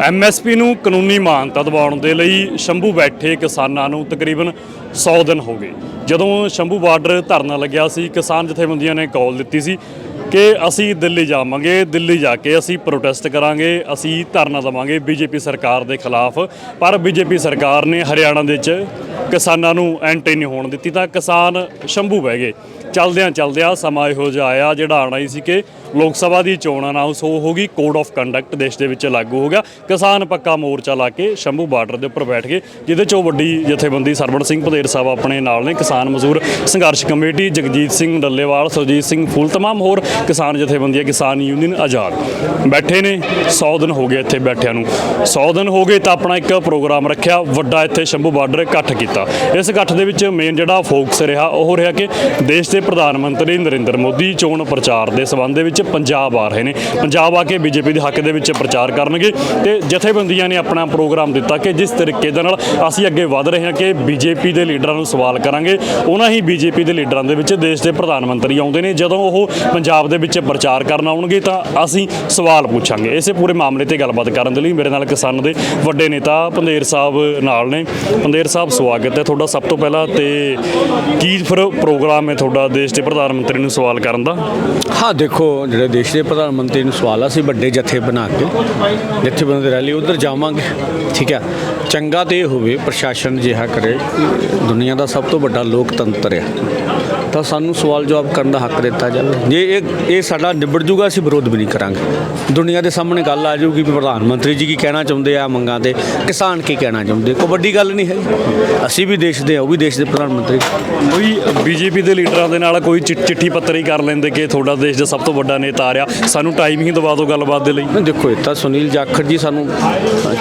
MSP ਨੂੰ ਕਾਨੂੰਨੀ ਮਾਨਤਾ ਦਿਵਾਉਣ ਦੇ ਲਈ ਸ਼ੰਭੂ ਬੈਠੇ ਕਿਸਾਨਾਂ ਨੂੰ ਤਕਰੀਬਨ 100 ਦਿਨ ਹੋ ਗਏ। ਜਦੋਂ ਸ਼ੰਭੂ ਬਾਰਡਰ ਧਰਨਾ ਲੱਗਿਆ ਸੀ, ਕਿਸਾਨ ਜਥੇਬੰਦੀਆਂ ਨੇ ਕਾਲ ਦਿੱਤੀ ਸੀ ਕਿ ਅਸੀਂ ਦਿੱਲੀ ਜਾਵਾਂਗੇ, ਦਿੱਲੀ ਜਾ ਕੇ ਅਸੀਂ ਪ੍ਰੋਟੈਸਟ ਕਰਾਂਗੇ, ਅਸੀਂ ਧਰਨਾ ਦੇਵਾਂਗੇ ਬੀਜੇਪੀ ਸਰਕਾਰ ਦੇ ਖਿਲਾਫ। ਪਰ ਬੀਜੇਪੀ ਸਰਕਾਰ ਨੇ ਹਰਿਆਣਾ ਦੇ ਵਿੱਚ ਕਿਸਾਨਾਂ ਨੂੰ ਐਂਟਰੀ ਨਹੀਂ ਹੋਣ ਦਿੱਤੀ ਤਾਂ ਕਿਸਾਨ ਸ਼ੰਭੂ ਬਹਿ ਗਏ। ਚਲਦਿਆਂ ਚਲਦਿਆਂ ਸਮਾਂ ਇਹੋ ਜਿਹਾ ਆਇਆ, ਜਿਹੜਾ ਆਣਾ ਹੀ ਸੀ ਕਿ ਲੋਕ ਸਭਾ ਦੀ ਚੋਣ ਅਨਾਉਂਸ ਹੋ ਹੋਗੀ ਕੋਡ ਆਫ ਕੰਡਕਟ ਦੇਸ਼ ਦੇ ਵਿੱਚ ਲਾਗੂ ਹੋ ਗਿਆ। ਕਿਸਾਨ ਪੱਕਾ ਮੋਰਚਾ ਲਾ ਕੇ ਸ਼ੰਭੂ ਬਾਰਡਰ ਦੇ ਉੱਪਰ ਬੈਠ ਗਏ, ਜਿਹਦੇ ਚੋਂ ਵੱਡੀ ਜਥੇਬੰਦੀ ਸਰਵਣ ਸਿੰਘ ਭਦੇਰ ਸਾਹਿਬ ਆਪਣੇ ਨਾਲ ਨੇ। ਕਿਸਾਨ ਮਜ਼ਦੂਰ ਸੰਘਰਸ਼ ਕਮੇਟੀ ਜਗਜੀਤ ਸਿੰਘ ਡੱਲੇਵਾਲ, ਸੁਰਜੀਤ ਸਿੰਘ ਫੂਲ, ਤਮਾਮ ਹੋਰ ਕਿਸਾਨ ਜਥੇਬੰਦੀਆਂ, ਕਿਸਾਨ ਯੂਨੀਅਨ ਆਜ਼ਾਦ ਬੈਠੇ ਨੇ। 100 ਦਿਨ ਹੋ ਗਏ ਇੱਥੇ ਬੈਠਿਆਂ ਨੂੰ। 100 ਦਿਨ ਹੋ ਗਏ ਤਾਂ ਆਪਣਾ ਇੱਕ ਪ੍ਰੋਗਰਾਮ ਰੱਖਿਆ, ਵੱਡਾ ਇੱਥੇ ਸ਼ੰਭੂ ਬਾਰਡਰ ਇਕੱਠ ਕੀਤਾ। ਇਸ ਇਕੱਠ ਦੇ ਵਿੱਚ ਮੇਨ ਜਿਹੜਾ ਫੋਕਸ ਰਿਹਾ, ਉਹ ਰਿਹਾ ਕਿ ਦੇਸ਼ ਦੇ ਪ੍ਰਧਾਨ ਮੰਤਰੀ ਨਰਿੰਦਰ ਮੋਦੀ ਚੋਣ ਪ੍ਰਚਾਰ ਦੇ ਸਬੰਧ ਦੇ ਵਿੱਚ ਪੰਜਾਬ ਆ ਰਹੇ ਨੇ। ਪੰਜਾਬ ਆ ਕੇ ਬੀਜੇਪੀ ਦੇ ਹੱਕ ਦੇ ਵਿੱਚ ਪ੍ਰਚਾਰ ਕਰਨਗੇ ਤੇ ਜਥੇਬੰਦੀਆਂ ਨੇ ਆਪਣਾ ਪ੍ਰੋਗਰਾਮ ਦਿੱਤਾ ਕਿ ਜਿਸ ਤਰੀਕੇ ਦੇ ਨਾਲ ਅਸੀਂ ਅੱਗੇ ਵਧ ਰਹੇ ਹਾਂ ਕਿ ਬੀਜੇਪੀ ਦੇ ਲੀਡਰਾਂ ਨੂੰ ਸਵਾਲ ਕਰਾਂਗੇ। ਉਹਨਾਂ ਹੀ ਬੀਜੇਪੀ ਦੇ ਲੀਡਰਾਂ ਦੇ ਵਿੱਚ ਦੇਸ਼ ਦੇ ਪ੍ਰਧਾਨ ਮੰਤਰੀ ਆਉਂਦੇ ਨੇ। ਜਦੋਂ ਉਹ ਪੰਜਾਬ ਦੇ ਵਿੱਚ ਪ੍ਰਚਾਰ ਕਰਨ ਆਉਣਗੇ ਤਾਂ ਅਸੀਂ ਸਵਾਲ ਪੁੱਛਾਂਗੇ। ਇਸੇ ਪੂਰੇ ਮਾਮਲੇ ਤੇ ਗੱਲਬਾਤ ਕਰਨ ਦੇ ਲਈ ਮੇਰੇ ਨਾਲ ਕਿਸਾਨ ਦੇ ਵੱਡੇ ਨੇਤਾ ਪੰਦੇਰ ਸਾਹਿਬ ਨਾਲ ਨੇ। ਪੰਦੇਰ ਸਾਹਿਬ, ਸਵਾਗਤ ਹੈ ਤੁਹਾਡਾ ਸਭ ਤੋਂ ਪਹਿਲਾਂ ਤੇ ਕੀ ਫਿਰ ਪ੍ਰੋਗਰਾਮ ਹੈ ਤੁਹਾਡਾ ਦੇਸ਼ ਦੇ ਪ੍ਰਧਾਨ ਮੰਤਰੀ ਨੂੰ ਸਵਾਲ ਕਰਨ ਦਾ? ਹਾਂ, ਦੇਖੋ ਜਿਹੜੇ ਦੇਸ਼ ਦੇ ਪ੍ਰਧਾਨ ਮੰਤਰੀ ਨੂੰ ਸਵਾਲ ਆ ਸੀ ਵੱਡੇ ਜਥੇ ਬਣਾ ਕੇ ਜਿੱਥੇ ਬੰਦੇ ਰੈਲੀ ਉਧਰ ਜਾਵਾਂਗੇ, ਠੀਕ ਹੈ ਚੰਗਾ ਤੇ ਇਹ ਹੋਵੇ ਪ੍ਰਸ਼ਾਸਨ ਜਿਹਾ ਕਰੇ, ਦੁਨੀਆ ਦਾ ਸਭ ਤੋਂ ਵੱਡਾ ਲੋਕਤੰਤਰ ਆ। ਤਾਂ ਸਾਨੂੰ ਸਵਾਲ ਜਵਾਬ ਕਰਨ ਦਾ ਹੱਕ ਦਿੱਤਾ ਜਾਵੇ। ਜੇ ਇਹ ਇਹ ਸਾਡਾ ਨਿਬੜ ਜੂਗਾ ਅਸੀਂ ਵਿਰੋਧ ਵੀ ਨਹੀਂ ਕਰਾਂਗੇ। ਦੁਨੀਆ ਦੇ ਸਾਹਮਣੇ ਗੱਲ ਆ ਜਾਊਗੀ ਵੀ ਪ੍ਰਧਾਨ ਮੰਤਰੀ ਜੀ ਕੀ ਕਹਿਣਾ ਚਾਹੁੰਦੇ ਆ ਮੰਗਾਂ ਤੇ ਕਿਸਾਨ ਕੀ ਕਹਿਣਾ ਚਾਹੁੰਦੇ ਕੋਈ ਵੱਡੀ ਗੱਲ ਨਹੀਂ ਹੈ। ਅਸੀਂ ਵੀ ਦੇਸ਼ ਦੇ ਆ ਉਹ ਵੀ ਦੇਸ਼ ਦੇ ਪ੍ਰਧਾਨ ਮੰਤਰੀ। ਕੋਈ ਬੀਜੇਪੀ ਦੇ ਲੀਡਰਾਂ ਦੇ ਨਾਲ ਕੋਈ ਚਿੱਠੀ ਪੱਤਰੀ ਕਰ ਲੈਂਦੇ ਕਿ ਤੁਹਾਡਾ ਦੇਸ਼ ਦਾ ਸਭ ਤੋਂ ਵੱਡਾ ਨੇਤਾ ਆ ਰਿਹਾ। ਸਾਨੂੰ ਟਾਈਮ ਹੀ ਦਵਾ ਦਿਓ ਗੱਲਬਾਤ ਦੇ ਲਈ। ਦੇਖੋ ਇਹ ਤਾਂ ਸੁਨੀਲ ਜਾਖੜ ਜੀ ਸਾਨੂੰ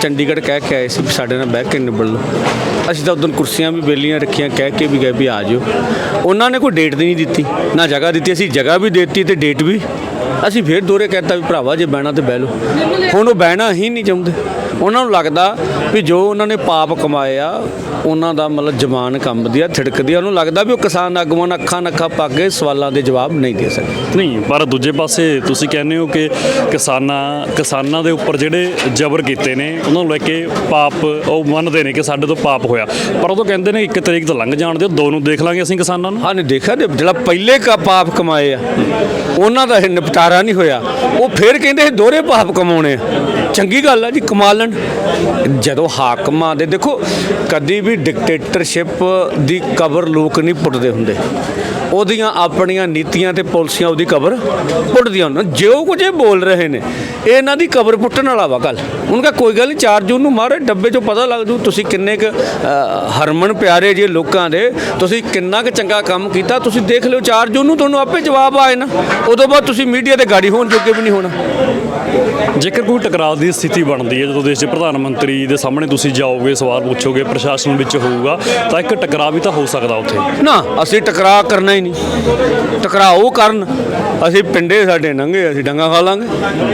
ਚੰਡੀਗੜ੍ਹ ਕਹਿ ਕੇ ਆਏ ਸੀ ਸਾਡੇ ਨਾਲ ਬਹਿ ਕੇ ਨਿਬੜ ਲਓ ਅਸੀਂ ਤਾਂ ਉਦੋਂ ਕੁਰਸੀਆਂ ਵੀ ਬੇਲੀਆਂ ਰੱਖੀਆਂ ਕਹਿ ਕੇ ਵੀ ਗਏ ਵੀ ਆ ਜਿਓ। ਉਹਨਾਂ ਨੇ ਕੋਈ ਡੇਟ ਨਹੀਂ ਦਿੱਤੀ ਨਾ ਜਗ੍ਹਾ ਦਿੱਤੀ ਅਸੀਂ ਜਗ੍ਹਾ ਵੀ ਦਿੱਤੀ ਤੇ ਡੇਟ ਵੀ ਅਸੀਂ ਫੇਰ ਦੋਰੇ ਕਹਿਤਾ ਵੀ ਭਰਾਵਾ ਜੇ ਬਹਿਣਾ ਤੇ ਬਹਿ ਲਓ। ਹੁਣ ਉਹ ਬਹਿਣਾ ਹੀ ਨਹੀਂ ਚਾਹੁੰਦੇ। ਉਹਨਾਂ ਨੂੰ ਲੱਗਦਾ ਵੀ ਜੋ ਉਹਨਾਂ ਨੇ ਪਾਪ ਕਮਾਏ ਆ ਉਹਨਾਂ ਦਾ ਮਤਲਬ ਜ਼ਬਾਨ ਕੰਬਦੀ ਆ ਥਿੜਕਦੀ ਆ ਉਹਨੂੰ ਲੱਗਦਾ ਵੀ ਉਹ ਕਿਸਾਨ ਆਗੂਆਂ ਨਾਲ ਅੱਖਾਂ ਨੱਖਾਂ ਪਾ ਕੇ ਸਵਾਲਾਂ ਦੇ ਜਵਾਬ ਨਹੀਂ ਦੇ ਸਕਦੇ। ਨਹੀਂ ਪਰ ਦੂਜੇ ਪਾਸੇ ਤੁਸੀਂ ਕਹਿੰਦੇ ਹੋ ਕਿ ਕਿਸਾਨਾਂ ਕਿਸਾਨਾਂ ਦੇ ਉੱਪਰ ਜਿਹੜੇ ਜ਼ਬਰ ਕੀਤੇ ਨੇ ਉਹਨਾਂ ਨੂੰ ਲੈ ਕੇ ਪਾਪ ਉਹ ਮੰਨਦੇ ਨੇ ਕਿ ਸਾਡੇ ਤੋਂ ਪਾਪ ਹੋਇਆ। ਪਰ ਉਹ ਤਾਂ ਕਹਿੰਦੇ ਨੇ ਇੱਕ ਤਰੀਕ ਤੋਂ ਲੰਘ ਜਾਣ ਦਿਓ ਦੋ ਨੂੰ ਦੇਖ ਲਾਂਗੇ ਅਸੀਂ ਕਿਸਾਨਾਂ ਨੂੰ। ਹਾਂ ਨੇ ਦੇਖਿਆ ਜਿਹੜਾ ਪਹਿਲੇ ਕਾ ਪਾਪ ਕਮਾਏ ਆ ਉਹਨਾਂ ਦਾ ਇਹ ਨਿਪਟਾਰਾ ਨਹੀਂ ਹੋਇਆ। ਉਹ ਫਿਰ ਕਹਿੰਦੇ ਦੋਹਰੇ ਪਾਪ ਕਮਾਉਣੇ ਚੰਗੀ ਗੱਲ ਆ ਜੀ, ਕਮਾ ਲੈਣ। ਜਦੋਂ ਹਾਕਮਾਂ ਦੇ, ਦੇਖੋ, ਕਦੀ ਵੀ ਡਿਕਟੇਟਰਸ਼ਿਪ ਦੀ ਕਬਰ ਲੋਕ ਨਹੀਂ ਪੁੱਟਦੇ ਹੁੰਦੇ। ਉਹਦੀਆਂ ਆਪਣੀਆਂ ਨੀਤੀਆਂ ਤੇ ਪਾਲਿਸੀਆਂ ਉਹਦੀ ਕਬਰ ਪੁੱਟਦੀਆਂ ਉਹਨਾਂ ਜੋ ਕੁਝ ਇਹ ਬੋਲ ਰਹੇ ਨੇ ਇਹ ਇਹਨਾਂ ਦੀ ਕਬਰ ਪੁੱਟਣ ਵਾਲਾ ਵਾ ਗੱਲ ਉਹਨਾਂ ਕੋਈ ਗੱਲ ਨਹੀਂ 4 ਜੂਨ ਨੂੰ ਮਾਰੇ ਡੱਬੇ 'ਚੋਂ ਪਤਾ ਲੱਗ ਜੂ ਤੁਸੀਂ ਕਿੰਨੇ ਕੁ ਹਰਮਨ ਪਿਆਰੇ ਜੇ ਲੋਕਾਂ ਦੇ ਤੁਸੀਂ ਕਿੰਨਾ ਕੁ ਚੰਗਾ ਕੰਮ ਕੀਤਾ ਤੁਸੀਂ ਦੇਖ ਲਿਓ 4 ਜੂਨ ਨੂੰ ਤੁਹਾਨੂੰ ਆਪੇ ਜਵਾਬ ਆਏ ਨਾ ਉਦੋਂ ਬਾਅਦ ਤੁਸੀਂ ਮੀਡੀਆ ਤੇ ਗਾੜੀ ਹੋਣ ਜੋਗੇ ਵੀ ਨਹੀਂ ਹੋਣਾ। ਜੇਕਰ ਕੋਈ ਟਕਰਾਅ ਦੀ ਸਥਿਤੀ ਬਣਦੀ ਹੈ ਜਦੋਂ ਦੇਸ਼ ਦੇ ਪ੍ਰਧਾਨ ਮੰਤਰੀ ਦੇ ਸਾਹਮਣੇ ਤੁਸੀਂ ਜਾਓਗੇ ਸਵਾਲ ਪੁੱਛੋਗੇ ਪ੍ਰਸ਼ਾਸਨ ਵਿੱਚ ਹੋਊਗਾ ਤਾਂ ਇੱਕ ਟਕਰਾਅ ਵੀ ਤਾਂ ਹੋ ਸਕਦਾ ਉੱਥੇ। ਨਾ ਅਸੀਂ ਟਕਰਾਅ ਕਰਨਾ ਹੀ ਨਹੀਂ। ਟਕਰਾਅ ਉਹ ਕਰਨ। ਅਸੀਂ ਪਿੰਡੇ ਸਾਡੇ ਨੰਗੇ ਅਸੀਂ ਡੰਗਾ ਖਾ ਲਾਂਗੇ।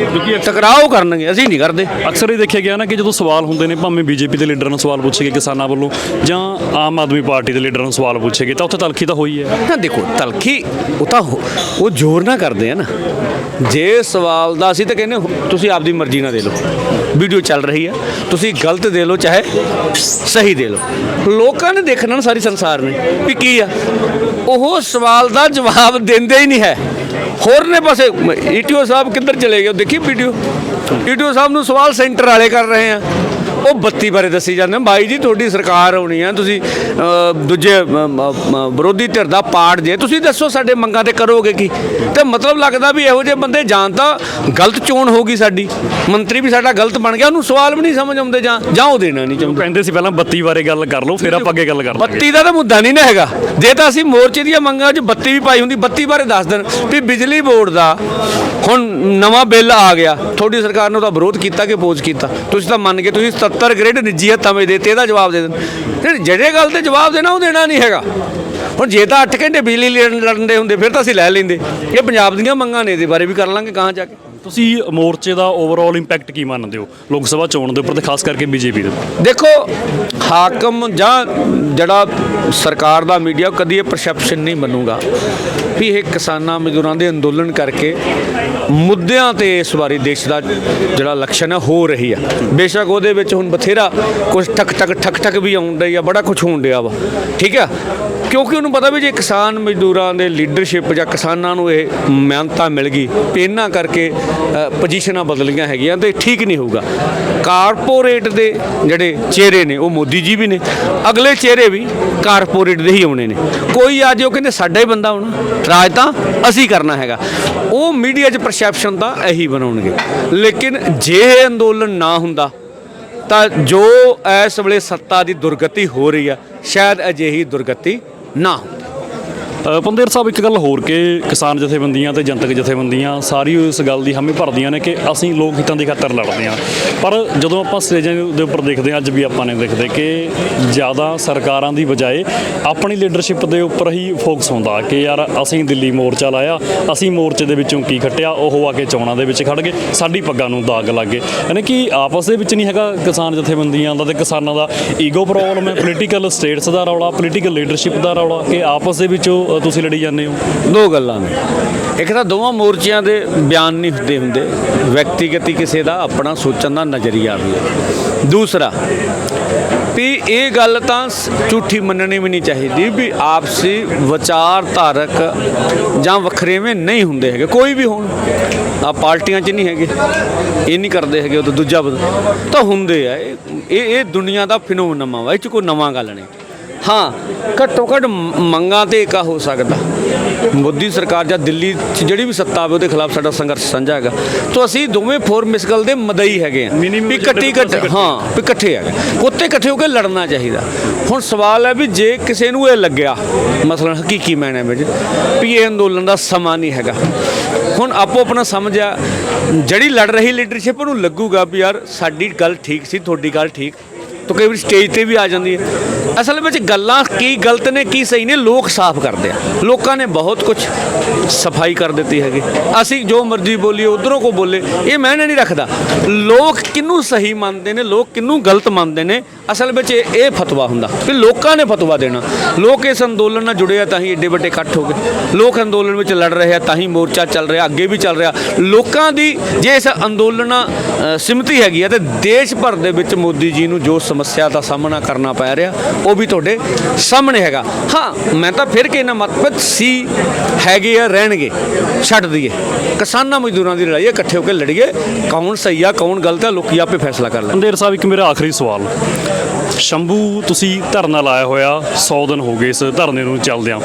ਕਿਉਂਕਿ ਟਕਰਾਅ ਉਹ ਕਰਨਗੇ ਅਸੀਂ ਨਹੀਂ ਕਰਦੇ। ਅਕਸਰ ਇਹ ਦੇਖਿਆ ਗਿਆ ਨਾ ਕਿ ਜਦੋਂ ਸਵਾਲ ਹੁੰਦੇ ਨੇ ਭਾਵੇਂ ਬੀਜੇਪੀ ਦੇ ਲੀਡਰਾਂ ਨੂੰ ਸਵਾਲ ਪੁੱਛੇ ਗਏ ਕਿਸਾਨਾਂ ਵੱਲੋਂ ਜਾਂ ਆਮ ਆਦਮੀ ਪਾਰਟੀ ਦੇ ਲੀਡਰਾਂ ਨੂੰ ਸਵਾਲ ਪੁੱਛੇ ਗਏ ਤਾਂ ਉੱਥੇ ਤਲਖੀ ਤਾਂ ਹੋਈ ਹੈ। ਨਾ ਦੇਖੋ ਤਲਖੀ ਉਹ ਤਾਂ ਹੋ- ਉਹ ਜ਼ੋਰ ਨਾ ਕਰਦੇ ਆ ਨਾ। ਜੇ ਸਵਾਲ ਦਾ ਅਸੀਂ ਤਾਂ ਕਹਿੰਦੇ ਹੋ- ਤੁਸੀਂ ਆਪਦੀ ਮਰਜ਼ੀ ਨਾਲ ਦੇ ਲਓ। ਵੀਡੀਓ ਚੱਲ ਰਹੀ ਆ। ਤੁਸੀਂ ਗਲਤ ਦੇ ਲਓ ਚਾਹੇ ਸਹੀ ਦੇ ਲਓ। ਲੋਕਾਂ ਨੇ ਦੇਖਣਾ ਨਾ ਸਾਰੀ ਸੰਸਾਰ ਨੇ ਵੀ ਕੀ ਆ। ਉਹ ਸਵਾਲ ਦਾ ਜਵਾਬ ਦਿੰਦੇ ਹੀ ਨਹੀਂ ਹੈ। ਹੋਰ ਨੇ ਪਾਸੇ ਈਟੀਓ ਸਾਹਿਬ ਕਿੱਧਰ ਚਲੇ ਗਏ? ਉਹ ਦੇਖੀ ਵੀਡੀਓ ਈਟੀਓ ਸਾਹਿਬ ਨੂੰ ਸਵਾਲ ਸੈਂਟਰ ਵਾਲੇ ਕਰ ਰਹੇ ਆ। ਉਹ ਬੱਤੀ ਬਾਰੇ ਦੱਸੀ ਜਾਂਦੇ ਬਾਈ ਜੀ ਤੁਹਾਡੀ ਸਰਕਾਰ ਆਉਣੀ ਆ। ਤੁਸੀਂ ਦੂਜੇ ਵਿਰੋਧੀ ਧਿਰ ਦਾ ਪਾਰਟ ਜੇ। ਤੁਸੀਂ ਦੱਸੋ ਸਾਡੇ ਮੰਗਾਂ ਤੇ ਕਰੋਗੇ ਕੀ? ਤੇ ਮਤਲਬ ਲੱਗਦਾ ਵੀ ਇਹੋ ਜਿਹੇ ਬੰਦੇ ਜਾਂ ਤਾਂ ਗਲਤ ਚੋਣ ਹੋ ਗਈ ਸਾਡੀ। ਮੰਤਰੀ ਵੀ ਸਾਡਾ ਗਲਤ ਬਣ ਗਿਆ। ਉਹਨੂੰ ਸਵਾਲ ਵੀ ਨਹੀਂ ਸਮਝ ਆਉਂਦੇ ਜਾਂ ਜਾਂ ਉਹ ਦੇਣਾ ਨਹੀਂ ਚਾਹੁੰਦੇ। ਕਹਿੰਦੇ ਸੀ ਪਹਿਲਾਂ ਬੱਤੀ ਬਾਰੇ ਗੱਲ ਕਰ ਲਓ ਫਿਰ ਆਪਾਂ ਅੱਗੇ ਗੱਲ ਕਰ ਲਾਂਗੇ। ਬੱਤੀ ਦਾ ਤਾਂ ਮੁੱਦਾ ਨਹੀਂ ਨਾ ਹੈਗਾ। ਜੇ ਤਾਂ ਅਸੀਂ ਮੋਰਚੇ ਦੀਆਂ ਮੰਗਾਂ 'ਚ ਬੱਤੀ ਵੀ ਪਾਈ ਹੁੰਦੀ ਬੱਤੀ ਬਾਰੇ ਦੱਸ ਦੇਣ ਵੀ ਬਿਜਲੀ ਬੋਰਡ ਦਾ ਹੁਣ ਨਵਾਂ ਬਿੱਲ ਆ ਗਿਆ। ਤੁਹਾਡੀ ਸਰਕਾਰ ਨੇ ਉਹਦਾ ਵਿਰੋਧ ਕੀਤਾ ਕਿ ਅਪੋਜ਼ ਕੀਤਾ? ਤੁਸੀਂ ਤਾਂ ਮੰਨ ਕੇ ਤੁਸੀਂ 77 ਗ੍ਰੇਡ ਨਿੱਜੀ ਹੱਥਾਂ ਵਿੱਚ ਦੇਤੇ, ਇਹਦਾ ਜਵਾਬ ਦੇ ਦੇਣ ਜਿਹੜੇ- ਗੱਲ ਤੇ ਜਵਾਬ ਦੇਣਾ, ਉਹ ਦੇਣਾ ਨਹੀਂ ਹੈਗਾ। ਹੁਣ ਜੇ ਤਾਂ 8 ਘੰਟੇ ਬਿਜਲੀ ਲੜਨ ਲੜਨ ਦੇ ਹੁੰਦੇ, ਫਿਰ ਤਾਂ ਅਸੀਂ ਲੈ ਲੈਂਦੇ। ਇਹ ਪੰਜਾਬ ਦੀਆਂ ਮੰਗਾਂ ਨੇ, ਇਹਦੇ ਬਾਰੇ ਵੀ ਕਰ ਲਾਂਗੇ ਕਹਾਂ ਜਾ ਕੇ। ਤੁਸੀਂ ਮੋਰਚੇ ਦਾ ਓਵਰਆਲ ਇੰਪੈਕਟ ਕੀ ਮੰਨਦੇ ਹੋ? ਲੋਕ ਸਭਾ ਚੋਣ ਦੇ ਉੱਪਰ ਤੇ ਖਾਸ ਕਰਕੇ ਬੀਜੇਪੀ ਦੇ ਦੇਖੋ, ਹਾਕਮ ਜਾਂ ਜਿਹੜਾ ਸਰਕਾਰ ਦਾ ਮੀਡੀਆ ਕਦੀ ਇਹ ਪਰਸੈਪਸ਼ਨ ਨਹੀਂ ਬਣੂਗਾ ਵੀ ਇਹ ਕਿਸਾਨਾਂ ਮਜ਼ਦੂਰਾਂ ਦੇ ਅੰਦੋਲਨ ਕਰਕੇ ਮੁੱਦਿਆਂ ਤੇ ਇਸ ਵਾਰੀ ਦੇਸ਼ ਦਾ ਜਿਹੜਾ ਲਕਸ਼ਣ ਹੈ, ਹੋ ਰਹੀ ਆ ਬੇਸ਼ੱਕ ਉਹਦੇ ਵਿੱਚ ਹੁਣ ਬਥੇਰਾ ਕੁਝ ਠਕ ਠਕ ਠਕ ਠਕ ਵੀ ਆਉਣ ਡਈ ਆ ਬੜਾ ਕੁਝ ਹੋਣ ਡਿਆ ਵਾ। ਠੀਕ ਆ ਕਿਉਂਕਿ ਉਹਨੂੰ ਪਤਾ ਵੀ ਜੇ ਕਿਸਾਨ ਮਜ਼ਦੂਰਾਂ ਦੇ ਲੀਡਰਸ਼ਿਪ ਜਾਂ ਕਿਸਾਨਾਂ ਨੂੰ ਇਹ ਮਿਹਨਤਾਂ ਮਿਲ ਗਈ ਤੇ ਇਹਨਾਂ ਕਰਕੇ ਅ, ਪੋਜੀਸ਼ਨਾਂ ਬਦਲੀਆਂ ਹੈਗੀਆਂ ਤੇ ਠੀਕ ਨਹੀਂ ਹੋਊਗਾ। ਕਾਰਪੋਰੇਟ ਦੇ ਜਿਹੜੇ ਚਿਹਰੇ ਨੇ ਉਹ ਮੋਦੀ ਜੀ ਵੀ ਨੇ ਅਗਲੇ ਚਿਹਰੇ ਵੀ ਕਾਰਪੋਰੇਟ ਦੇ ਹੀ ਆਉਣੇ ਨੇ। ਕੋਈ ਅੱਜ ਉਹ ਕਹਿੰਦੇ ਸਾਡਾ ਹੀ ਬੰਦਾ ਆਉਣਾ ਰਾਜ ਤਾਂ ਅਸੀਂ ਕਰਨਾ ਹੈਗਾ। ਉਹ ਮੀਡੀਆ 'ਚ ਪਰਸੈਪਸ਼ਨ ਤਾਂ ਇਹੀ ਬਣਾਉਣਗੇ। ਲੇਕਿਨ ਜੇ ਇਹ ਅੰਦੋਲਨ ਨਾ ਹੁੰਦਾ ਤਾਂ ਜੋ ਇਸ ਵੇਲੇ ਸੱਤਾ ਦੀ ਦੁਰਗਤੀ ਹੋ ਰਹੀ ਆ ਸ਼ਾਇਦ ਅਜਿਹੀ ਦੁਰਗਤੀ ਨਾ ਹੁੰਦੀ ਅ, ਪੰਦੇਰ ਸਾਹਿਬ, ਇੱਕ ਗੱਲ ਹੋਰ ਕਿ ਕਿਸਾਨ ਜਥੇਬੰਦੀਆਂ ਤੇ ਜਨਤਕ ਜਥੇਬੰਦੀਆਂ ਸਾਰੀ ਇਸ ਗੱਲ ਦੀ ਹਾਮੀ ਭਰਦੀਆਂ ਨੇ ਕਿ ਅਸੀਂ ਲੋਕ ਹਿੱਤਾਂ ਦੀ ਖਾਤਰ ਲੜਦੇ ਹਾਂ। ਪਰ ਜਦੋਂ ਆਪਾਂ ਸਟੇਜਾਂ ਦੇ ਉੱਪਰ ਦੇਖਦੇ ਹਾਂ, ਅੱਜ ਵੀ ਆਪਾਂ ਨੇ ਦੇਖਦੇ ਕਿ ਜ਼ਿਆਦਾ ਸਰਕਾਰਾਂ ਦੀ ਬਜਾਏ ਆਪਣੀ ਲੀਡਰਸ਼ਿਪ ਦੇ ਉੱਪਰ ਹੀ ਫੋਕਸ ਹੁੰਦਾ ਕਿ ਯਾਰ ਅਸੀਂ ਦਿੱਲੀ ਮੋਰਚਾ ਲਾਇਆ, ਅਸੀਂ ਮੋਰਚੇ ਦੇ ਵਿੱਚੋਂ ਕੀ ਖੱਟਿਆ, ਉਹ ਆ ਕੇ ਚੋਣਾਂ ਦੇ ਵਿੱਚ ਖੜ ਗਏ, ਸਾਡੀ ਪੱਗਾਂ ਨੂੰ ਦਾਗ ਲੱਗ ਗਏ। ਯਾਨੀ ਕਿ ਆਪਸ ਦੇ ਵਿੱਚ ਨਹੀਂ ਹੈਗਾ ਕਿਸਾਨ ਜਥੇਬੰਦੀਆਂ ਦਾ ਤੇ ਕਿਸਾਨਾਂ ਦਾ ਈਗੋ ਪ੍ਰੋਬਲਮ ਹੈ ਪੋਲੀਟੀਕਲ ਸਟੇਟਸ ਦਾ ਰੌਲਾ ਪੋਲੀਟੀਕਲ ਲੀਡਰਸ਼ਿਪ ਦਾ ਰੌਲਾ ਕਿ ਆਪਸ ਦੇ ਵਿੱਚੋਂ ਅ, ਤੁਸੀਂ ਲੜੀ ਜਾਂਦੇ ਹੋ? ਦੋ ਗੱਲਾਂ ਨੇ। ਇੱਕ ਤਾਂ ਦੋਵਾਂ ਮੋਰਚਿਆਂ ਦੇ ਬਿਆਨ ਨਹੀਂ ਹੁੰਦੇ ਹੁੰਦੇ। ਵਿਅਕਤੀਗਤ ਹੀ ਕਿਸੇ ਦਾ ਆਪਣਾ ਸੋਚਣ ਦਾ ਨਜ਼ਰੀਆ ਵੀ ਹੈ। ਦੂਸਰਾ ਵੀ ਇਹ ਗੱਲ ਤਾਂ ਸ- ਝੂਠੀ ਮੰਨਣੀ ਵੀ ਨਹੀਂ ਚਾਹੀਦੀ ਵੀ ਆਪਸੀ ਵਿਚਾਰਧਾਰਕ ਜਾਂ ਵੱਖਰੇਵੇਂ ਨਹੀਂ ਹੁੰਦੇ ਹੈਗੇ। ਕੋਈ ਵੀ ਹੋਣ ਆ ਪਾਰਟੀਆਂ 'ਚ ਨਹੀਂ ਹੈਗੇ। ਇਹ ਨਹੀਂ ਕਰਦੇ ਹੈਗੇ ਉਹ ਤਾਂ ਦੂਜਾ ਬਦ- ਤਾਂ ਹੁੰਦੇ ਆ। ਇਹ ਇਹ ਇਹ ਦੁਨੀਆ ਦਾ ਫਿਨੋਮੀਨਾ ਵਾ। ਇਹ 'ਚ ਕੋਈ ਨਵਾਂ ਗੱਲ ਨਹੀਂ। ਹਾਂ ਘੱਟੋ ਘੱਟ ਮੰਗਾਂ ਤੇ ਏਕਾ ਹੋ ਸਕਦਾ। ਮੋਦੀ ਸਰਕਾਰ ਜਾਂ ਦਿੱਲੀ 'ਚ ਜਿਹੜੀ ਵੀ ਸੱਤਾ ਆਵੇ ਉਹਦੇ ਖਿਲਾਫ ਸਾਡਾ ਸੰਘਰਸ਼ ਸਾਂਝਾ ਹੈਗਾ। ਤਾਂ ਅਸੀਂ ਦੋਵੇਂ ਫੋਰ ਮਿਸਕਲ ਦੇ ਮਦਈ ਹੈਗੇ ਆ। ਵੀ ਇਕੱਠੀ ਇਕੱਠ ਹਾਂ ਵੀ ਇਕੱਠੇ ਹੈਗੇ। ਉੱਤੇ ਇਕੱਠੇ ਹੋ ਕੇ ਲੜਨਾ ਚਾਹੀਦਾ। ਹੁਣ ਸਵਾਲ ਹੈ ਵੀ ਜੇ ਕਿਸੇ ਨੂੰ ਇਹ ਲੱਗਿਆ ਮਸਲਨ ਹਕੀਕੀ ਮੈਨੇ ਵਿੱਚ ਵੀ ਇਹ ਅੰਦੋਲਨ ਦਾ ਸਮਾਂ ਨਹੀਂ ਹੈਗਾ। ਹੁਣ ਆਪੋ ਆਪਣਾ ਸਮਝਿਆ ਜਿਹੜੀ ਲੜ ਰਹੀ ਲੀਡਰਸ਼ਿਪ ਨੂੰ ਲੱਗੂਗਾ ਵੀ ਯਾਰ ਸਾਡੀ ਗੱਲ ਠੀਕ ਸੀ ਤੁਹਾਡੀ ਗੱਲ ਠੀਕ। ਤਾਂ ਕਈ ਵਾਰੀ ਸਟੇਜ ਤੇ ਵੀ ਆ ਜਾਂਦੀ ਹੈ। ਅਸਲ ਵਿੱਚ ਗੱਲਾਂ ਕੀ ਗਲਤ ਨੇ, ਕੀ ਸਹੀ ਨੇ, ਲੋਕ ਸਾਫ਼ ਕਰਦੇ ਆ। ਲੋਕਾਂ ਨੇ ਬਹੁਤ ਕੁਝ ਸਫ਼ਾਈ ਕਰ ਦਿੱਤੀ ਹੈਗੀ। ਅਸੀਂ ਜੋ ਮਰਜ਼ੀ ਬੋਲੀਏ, ਉਧਰੋਂ ਕੋ ਬੋਲੇ, ਇਹ ਮੈਂ ਨਹੀਂ ਰੱਖਦਾ। ਲੋਕ ਕਿਹਨੂੰ ਸਹੀ ਮੰਨਦੇ ਨੇ, ਲੋਕ ਕਿਹਨੂੰ ਗਲਤ ਮੰਨਦੇ ਨੇ, ਅਸਲ ਵਿੱਚ ਇਹ ਫਤਵਾ ਹੁੰਦਾ। ਕਿ ਲੋਕਾਂ ਨੇ ਫਤਵਾ ਦੇਣਾ। ਲੋਕ ਇਸ ਅੰਦੋਲਨ ਨਾਲ ਜੁੜੇ ਆ, ਤਾਂ ਹੀ ਏਡੇ ਵੱਡੇ ਇਕੱਠ ਹੋ ਗਏ। ਲੋਕ ਅੰਦੋਲਨ ਵਿੱਚ ਲੜ ਰਹੇ ਆ, ਤਾਂ ਹੀ ਮੋਰਚਾ ਚੱਲ ਰਿਹਾ, ਅੱਗੇ ਵੀ ਚੱਲ ਰਿਹਾ। ਲੋਕਾਂ ਦੀ ਜੇ ਇਸ ਅੰਦੋਲਨ ਨਾਲ ਸਿਮਤੀ ਹੈਗੀ ਆ, ਤੇ ਦੇਸ਼ ਭਰ ਦੇ ਵਿੱਚ ਮੋਦੀ ਜੀ ਨੂੰ ਜੋ ਸਮੱਸਿਆ ਦਾ ਸਾਹਮਣਾ ਕਰਨਾ ਪੈ ਰਿਹਾ, ਉਹ ਵੀ ਤੁਹਾਡੇ ਸਾਹਮਣੇ ਹੈਗਾ। ਹਾਂ, ਮੈਂ ਤਾਂ ਫਿਰ ਕਿ ਇਹਨਾਂ ਮਤਭੇਦ ਸੀ ਹੈਗੇ ਆ, ਰਹਿਣਗੇ, ਛੱਡ ਦਈਏ। ਕਿਸਾਨਾਂ ਮਜ਼ਦੂਰਾਂ ਦੀ ਲੜਾਈ ਹੈ, ਇਕੱਠੇ ਹੋ ਕੇ ਲੜੀਏ। ਕੌਣ ਸਹੀ ਆ, ਕੌਣ ਗਲਤ ਆ, ਲੋਕੀ ਆਪੇ ਫੈਸਲਾ ਕਰ ਲੈਣ। ਅੰਦੇਰ ਸਾਹਿਬ, ਇੱਕ ਮੇਰਾ ਆਖਰੀ ਸਵਾਲ। ਸ਼ੰਭੂ, ਤੁਸੀਂ ਧਰਨਾ ਲਾਇਆ ਹੋਇਆ 100 ਦਿਨ ਹੋ ਗਏ ਇਸ ਧਰਨੇ ਨੂੰ ਚੱਲਦਿਆਂ।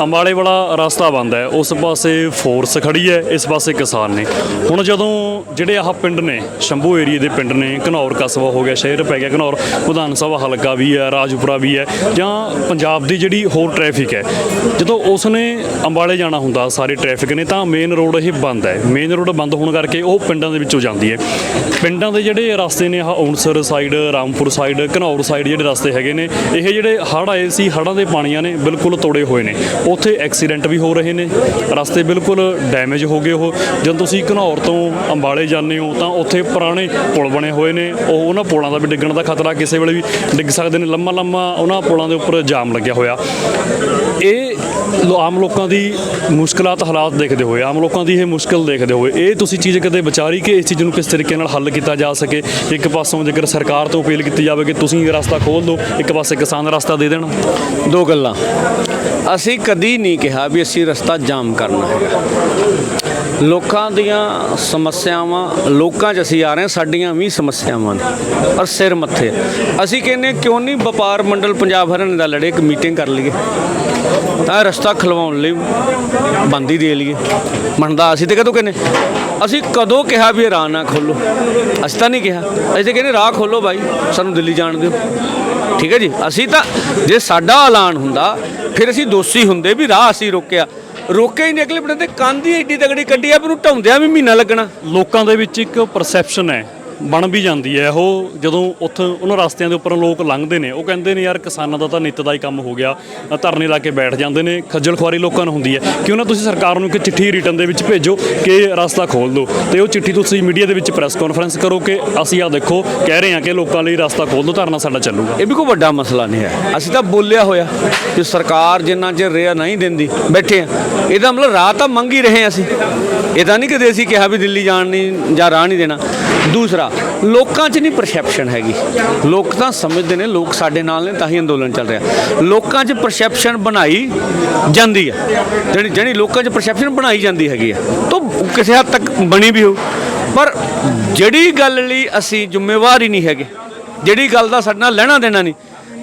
ਅੰਬਾਲੇ ਵਾਲਾ ਰਸਤਾ ਬੰਦ ਹੈ, ਉਸ ਪਾਸੇ ਫੋਰਸ ਖੜੀ ਹੈ, ਇਸ ਪਾਸੇ ਕਿਸਾਨ ਨੇ। ਹੁਣ ਜਦੋਂ ਜਿਹੜੇ ਆਹ ਪਿੰਡ ਨੇ, ਸ਼ੰਭੂ ਏਰੀਏ ਦੇ ਪਿੰਡ ਨੇ, ਘਨੌਰ ਕਸਬਾ ਹੋ ਗਿਆ, ਸ਼ਹਿਰ ਪੈ ਗਿਆ ਘਨੌਰ, ਵਿਧਾਨ ਸਭਾ ਹਲਕਾ ਵੀ ਹੈ, ਰਾਜਪੁਰਾ ਵੀ ਹੈ, ਜਾਂ ਪੰਜਾਬ ਦੀ ਜਿਹੜੀ ਹੋਰ ਟ੍ਰੈਫਿਕ ਹੈ, ਜਦੋਂ ਉਸ ਨੇ ਅੰਬਾਲੇ ਜਾਣਾ ਹੁੰਦਾ, ਸਾਰੇ ਟ੍ਰੈਫਿਕ ਨੇ, ਤਾਂ ਮੇਨ ਰੋਡ ਇਹ ਬੰਦ ਹੈ। ਮੇਨ ਰੋਡ ਬੰਦ ਹੋਣ ਕਰਕੇ ਉਹ ਪਿੰਡਾਂ ਦੇ ਵਿੱਚੋਂ ਜਾਂਦੀ ਹੈ। ਪਿੰਡਾਂ ਦੇ ਜਿਹੜੇ ਰਸਤੇ ਨੇ, ਆਹ ਔਂਸਰ side Rampur side Ghanaur side ਜਿਹੜੇ ਰਸਤੇ ਹੈਗੇ ਨੇ, ਇਹ ਜਿਹੜੇ ਹੜ੍ਹ ਆਏ ਸੀ, ਹੜ੍ਹਾਂ ਦੇ ਪਾਣੀਆਂ ਨੇ, ਬਿਲਕੁਲ ਤੋੜੇ ਹੋਏ ਨੇ। ਉੱਥੇ ਐਕਸੀਡੈਂਟ ਵੀ ਹੋ ਰਹੇ ਨੇ। ਰਸਤੇ ਬਿਲਕੁਲ ਡੈਮੇਜ ਹੋ ਗਏ ਉਹ। ਜਦੋਂ ਤੁਸੀਂ ਘਨੌਰ ਤੋਂ ਅੰਬਾਲੇ ਜਾਂਦੇ ਹੋ, ਤਾਂ ਉੱਥੇ ਪੁਰਾਣੇ ਪੁਲ ਬਣੇ ਹੋਏ ਨੇ। ਉਹ ਉਹਨਾਂ ਪੁਲਾਂ ਦਾ ਵੀ ਡਿੱਗਣ ਦਾ ਖਤਰਾ ਕਿਸੇ ਵੇਲੇ ਵੀ ਡਿੱਗ ਸਕਦੇ ਨੇ। ਲੰਮਾ ਲੰਮਾ ਉਹਨਾਂ ਪੁਲਾਂ ਦੇ ਉੱਪਰ ਜਾਮ ਲੱਗਿਆ ਹੋਇਆ। ਇਹ ਆਮ ਲੋਕਾਂ ਦੀ ਮੁਸ਼ਕਲਾਤ ਹਾਲਾਤ ਦੇਖਦੇ ਹੋਏ, ਆਮ ਲੋਕਾਂ ਦੀ ਇਹ ਮੁਸ਼ਕਲ ਦੇਖਦੇ ਹੋਏ, ਇਹ ਤੁਸੀਂ ਚੀਜ਼ ਕਦੇ ਵਿਚਾਰੀ ਕਿ ਇਸ ਚੀਜ਼ ਨੂੰ ਕਿਸ ਤਰੀਕੇ ਨਾਲ ਹੱਲ ਕੀਤਾ ਜਾ ਸਕੇ? ਇੱਕ ਪਾਸੋਂ ਜੇਕਰ ਸਰਕਾਰ ਤੋਂ ਅਪੀਲ ਕੀਤੀ ਜਾਵੇ ਕਿ ਤੁਸੀਂ ਇਹ ਰਸਤਾ ਖੋਲ ਦਿਓ, ਇੱਕ ਪਾਸੇ ਕਿਸਾਨ ਰਸਤਾ ਦੇ ਦੇਣ? ਦੋ ਗੱਲਾਂ। ਅਸੀਂ ਕਦੀ ਨਹੀਂ ਕਿਹਾ ਵੀ ਅਸੀਂ ਰਸਤਾ ਜਾਮ ਕਰਨਾ ਹੈਗਾ। ਲੋਕਾਂ ਦੀਆਂ ਸਮੱਸਿਆਵਾਂ, ਲੋਕਾਂ 'ਚ ਅਸੀਂ ਆ ਰਹੇ ਹਾਂ, ਸਾਡੀਆਂ ਵੀ ਸਮੱਸਿਆਵਾਂ ਨੇ ਔਰ ਸਿਰ ਮੱਥੇ। ਅਸੀਂ ਕਹਿੰਦੇ ਕਿਉਂ ਨਹੀਂ ਵਪਾਰ ਮੰਡਲ ਪੰਜਾਬ ਹਰਿਆਣਾ ਦਾ ਲੜੇ, ਇੱਕ ਮੀਟਿੰਗ ਕਰ ਲਈਏ। ਤਾਂ ਰਸਤਾ ਖਲਵਾਉਣ ਲਈ ਬੰਦੀ ਦੇ ਲਈਏ। ਮੰਨਦਾ ਅਸੀਂ ਤੇ ਕਦੋਂ ਕਹਿੰਦੇ? ਅਸੀਂ ਕਦੋਂ ਕਿਹਾ ਵੀ ਇਹ ਰਾਹ ਨਾ ਖੋਲੋ ਅਸੀਂ ਤਾਂ ਨਹੀਂ ਕਿਹਾ। ਅਸੀਂ ਤਾਂ ਕਹਿੰਦੇ ਰਾਹ ਖੋਲੋ ਭਾਈ ਸਾਨੂੰ ਦਿੱਲੀ ਜਾਣ ਦਿਓ। ਠੀਕ ਹੈ ਜੀ? ਅਸੀਂ ਤਾਂ ਜੇ ਸਾਡਾ ਐਲਾਨ ਹੁੰਦਾ, ਫਿਰ ਅਸੀਂ ਦੋਸ਼ੀ ਹੁੰਦੇ ਵੀ ਰਾਹ ਅਸੀਂ ਰੋਕਿਆ। ਰੋਕਿਆ ਹੀ ਨਹੀਂ, ਅਗਲੇ ਬੰਦੇ ਤੇ ਕੰਧ ਹੀ ਏਡੀ ਤਗੜੀ ਕੱਢੀ ਆ ਪਰ ਉਹਨੂੰ ਢਾਉਂਦਿਆਂ ਵੀ ਮਹੀਨਾ ਲੱਗਣਾ। ਲੋਕਾਂ ਦੇ ਵਿੱਚ ਇੱਕ ਪਰਸੈਪਸ਼ਨ ਹੈ ਬਣ ਵੀ ਜਾਂਦੀ ਹੈ। ਉਹ ਜਦੋਂ ਉੱਥੋਂ ਉਹਨਾਂ ਰਸਤਿਆਂ ਦੇ ਉੱਪਰੋਂ ਲੋਕ ਲੰਘਦੇ ਨੇ, ਉਹ ਕਹਿੰਦੇ ਨੇ, ਯਾਰ, ਕਿਸਾਨਾਂ ਦਾ ਤਾਂ ਨਿੱਤ ਦਾ ਹੀ ਕੰਮ ਹੋ ਗਿਆ। ਧਰਨੇ ਲਾ ਕੇ ਬੈਠ ਜਾਂਦੇ ਨੇ, ਖੱਜਲ ਖੁਆਰੀ ਲੋਕਾਂ ਨੂੰ ਹੁੰਦੀ ਹੈ। ਕਿਉਂ ਨਾ ਤੁਸੀਂ ਸਰਕਾਰ ਨੂੰ ਇੱਕ ਚਿੱਠੀ ਰਿਟਰਨ ਦੇ ਵਿੱਚ ਭੇਜੋ ਕਿ ਰਸਤਾ ਖੋਲ ਦਿਓ ਤੇ ਉਹ ਚਿੱਠੀ ਤੁਸੀਂ ਮੀਡੀਆ ਦੇ ਵਿੱਚ ਪ੍ਰੈਸ ਕਾਨਫਰੰਸ ਕਰੋ ਕਿ ਅਸੀਂ ਆ ਦੇਖੋ, ਕਹਿ ਰਹੇ ਹਾਂ ਕਿ ਲੋਕਾਂ ਲਈ ਰਸਤਾ ਖੋਲ ਦਿਓ, ਧਰਨਾ ਸਾਡਾ ਚੱਲੂਗਾ। ਇਹ ਵੀ ਕੋਈ ਵੱਡਾ ਮਸਲਾ ਨਹੀਂ ਹੈ। ਅਸੀਂ ਤਾਂ ਬੋਲਿਆ ਹੋਇਆ ਕਿ ਸਰਕਾਰ ਜਿੰਨਾ ਚਿਰ ਰਿਆ ਨਹੀਂ ਦਿੰਦੀ, ਬੈਠੇ ਆ। ਇਹਦਾ ਮਤਲਬ ਰਾਹ ਤਾਂ ਮੰਗ ਹੀ ਰਹੇ ਹਾਂ ਅਸੀਂ। ਇਹ ਤਾਂ ਨਹੀਂ ਕਦੇ ਅਸੀਂ ਕਿਹਾ ਵੀ ਦਿੱਲੀ ਜਾਣ ਨਹੀਂ ਜਾਂ ਰਾਹ ਨਹੀਂ ਦੇਣਾ। ਦੂਸਰਾ ਲੋਕਾਂ 'ਚ ਨਹੀਂ ਪਰਸੈਪਸ਼ਨ ਹੈਗੀ। ਲੋਕ ਤਾਂ ਸਮਝਦੇ ਨੇ, ਲੋਕ ਸਾਡੇ ਨਾਲ ਨੇ, ਤਾਂ ਹੀ ਅੰਦੋਲਨ ਚੱਲ ਰਿਹਾ। ਲੋਕਾਂ 'ਚ ਪਰਸੈਪਸ਼ਨ ਬਣਾਈ ਜਾਂਦੀ ਹੈ ਜਿਹੜੀ ਜਿਹੜੀ ਲੋਕਾਂ 'ਚ ਪਰਸੈਪਸ਼ਨ ਬਣਾਈ ਜਾਂਦੀ ਹੈਗੀ ਆ। ਤਾਂ ਕਿਸੇ ਹੱਦ ਤੱਕ ਬਣੀ ਵੀ ਹੋ ਪਰ ਜਿਹੜੀ ਗੱਲ ਲਈ ਅਸੀਂ ਜ਼ਿੰਮੇਵਾਰ ਹੀ ਨਹੀਂ ਹੈਗੇ, ਜਿਹੜੀ ਗੱਲ ਦਾ ਸਾਡੇ ਨਾਲ ਲੈਣਾ ਦੇਣਾ ਨਹੀਂ,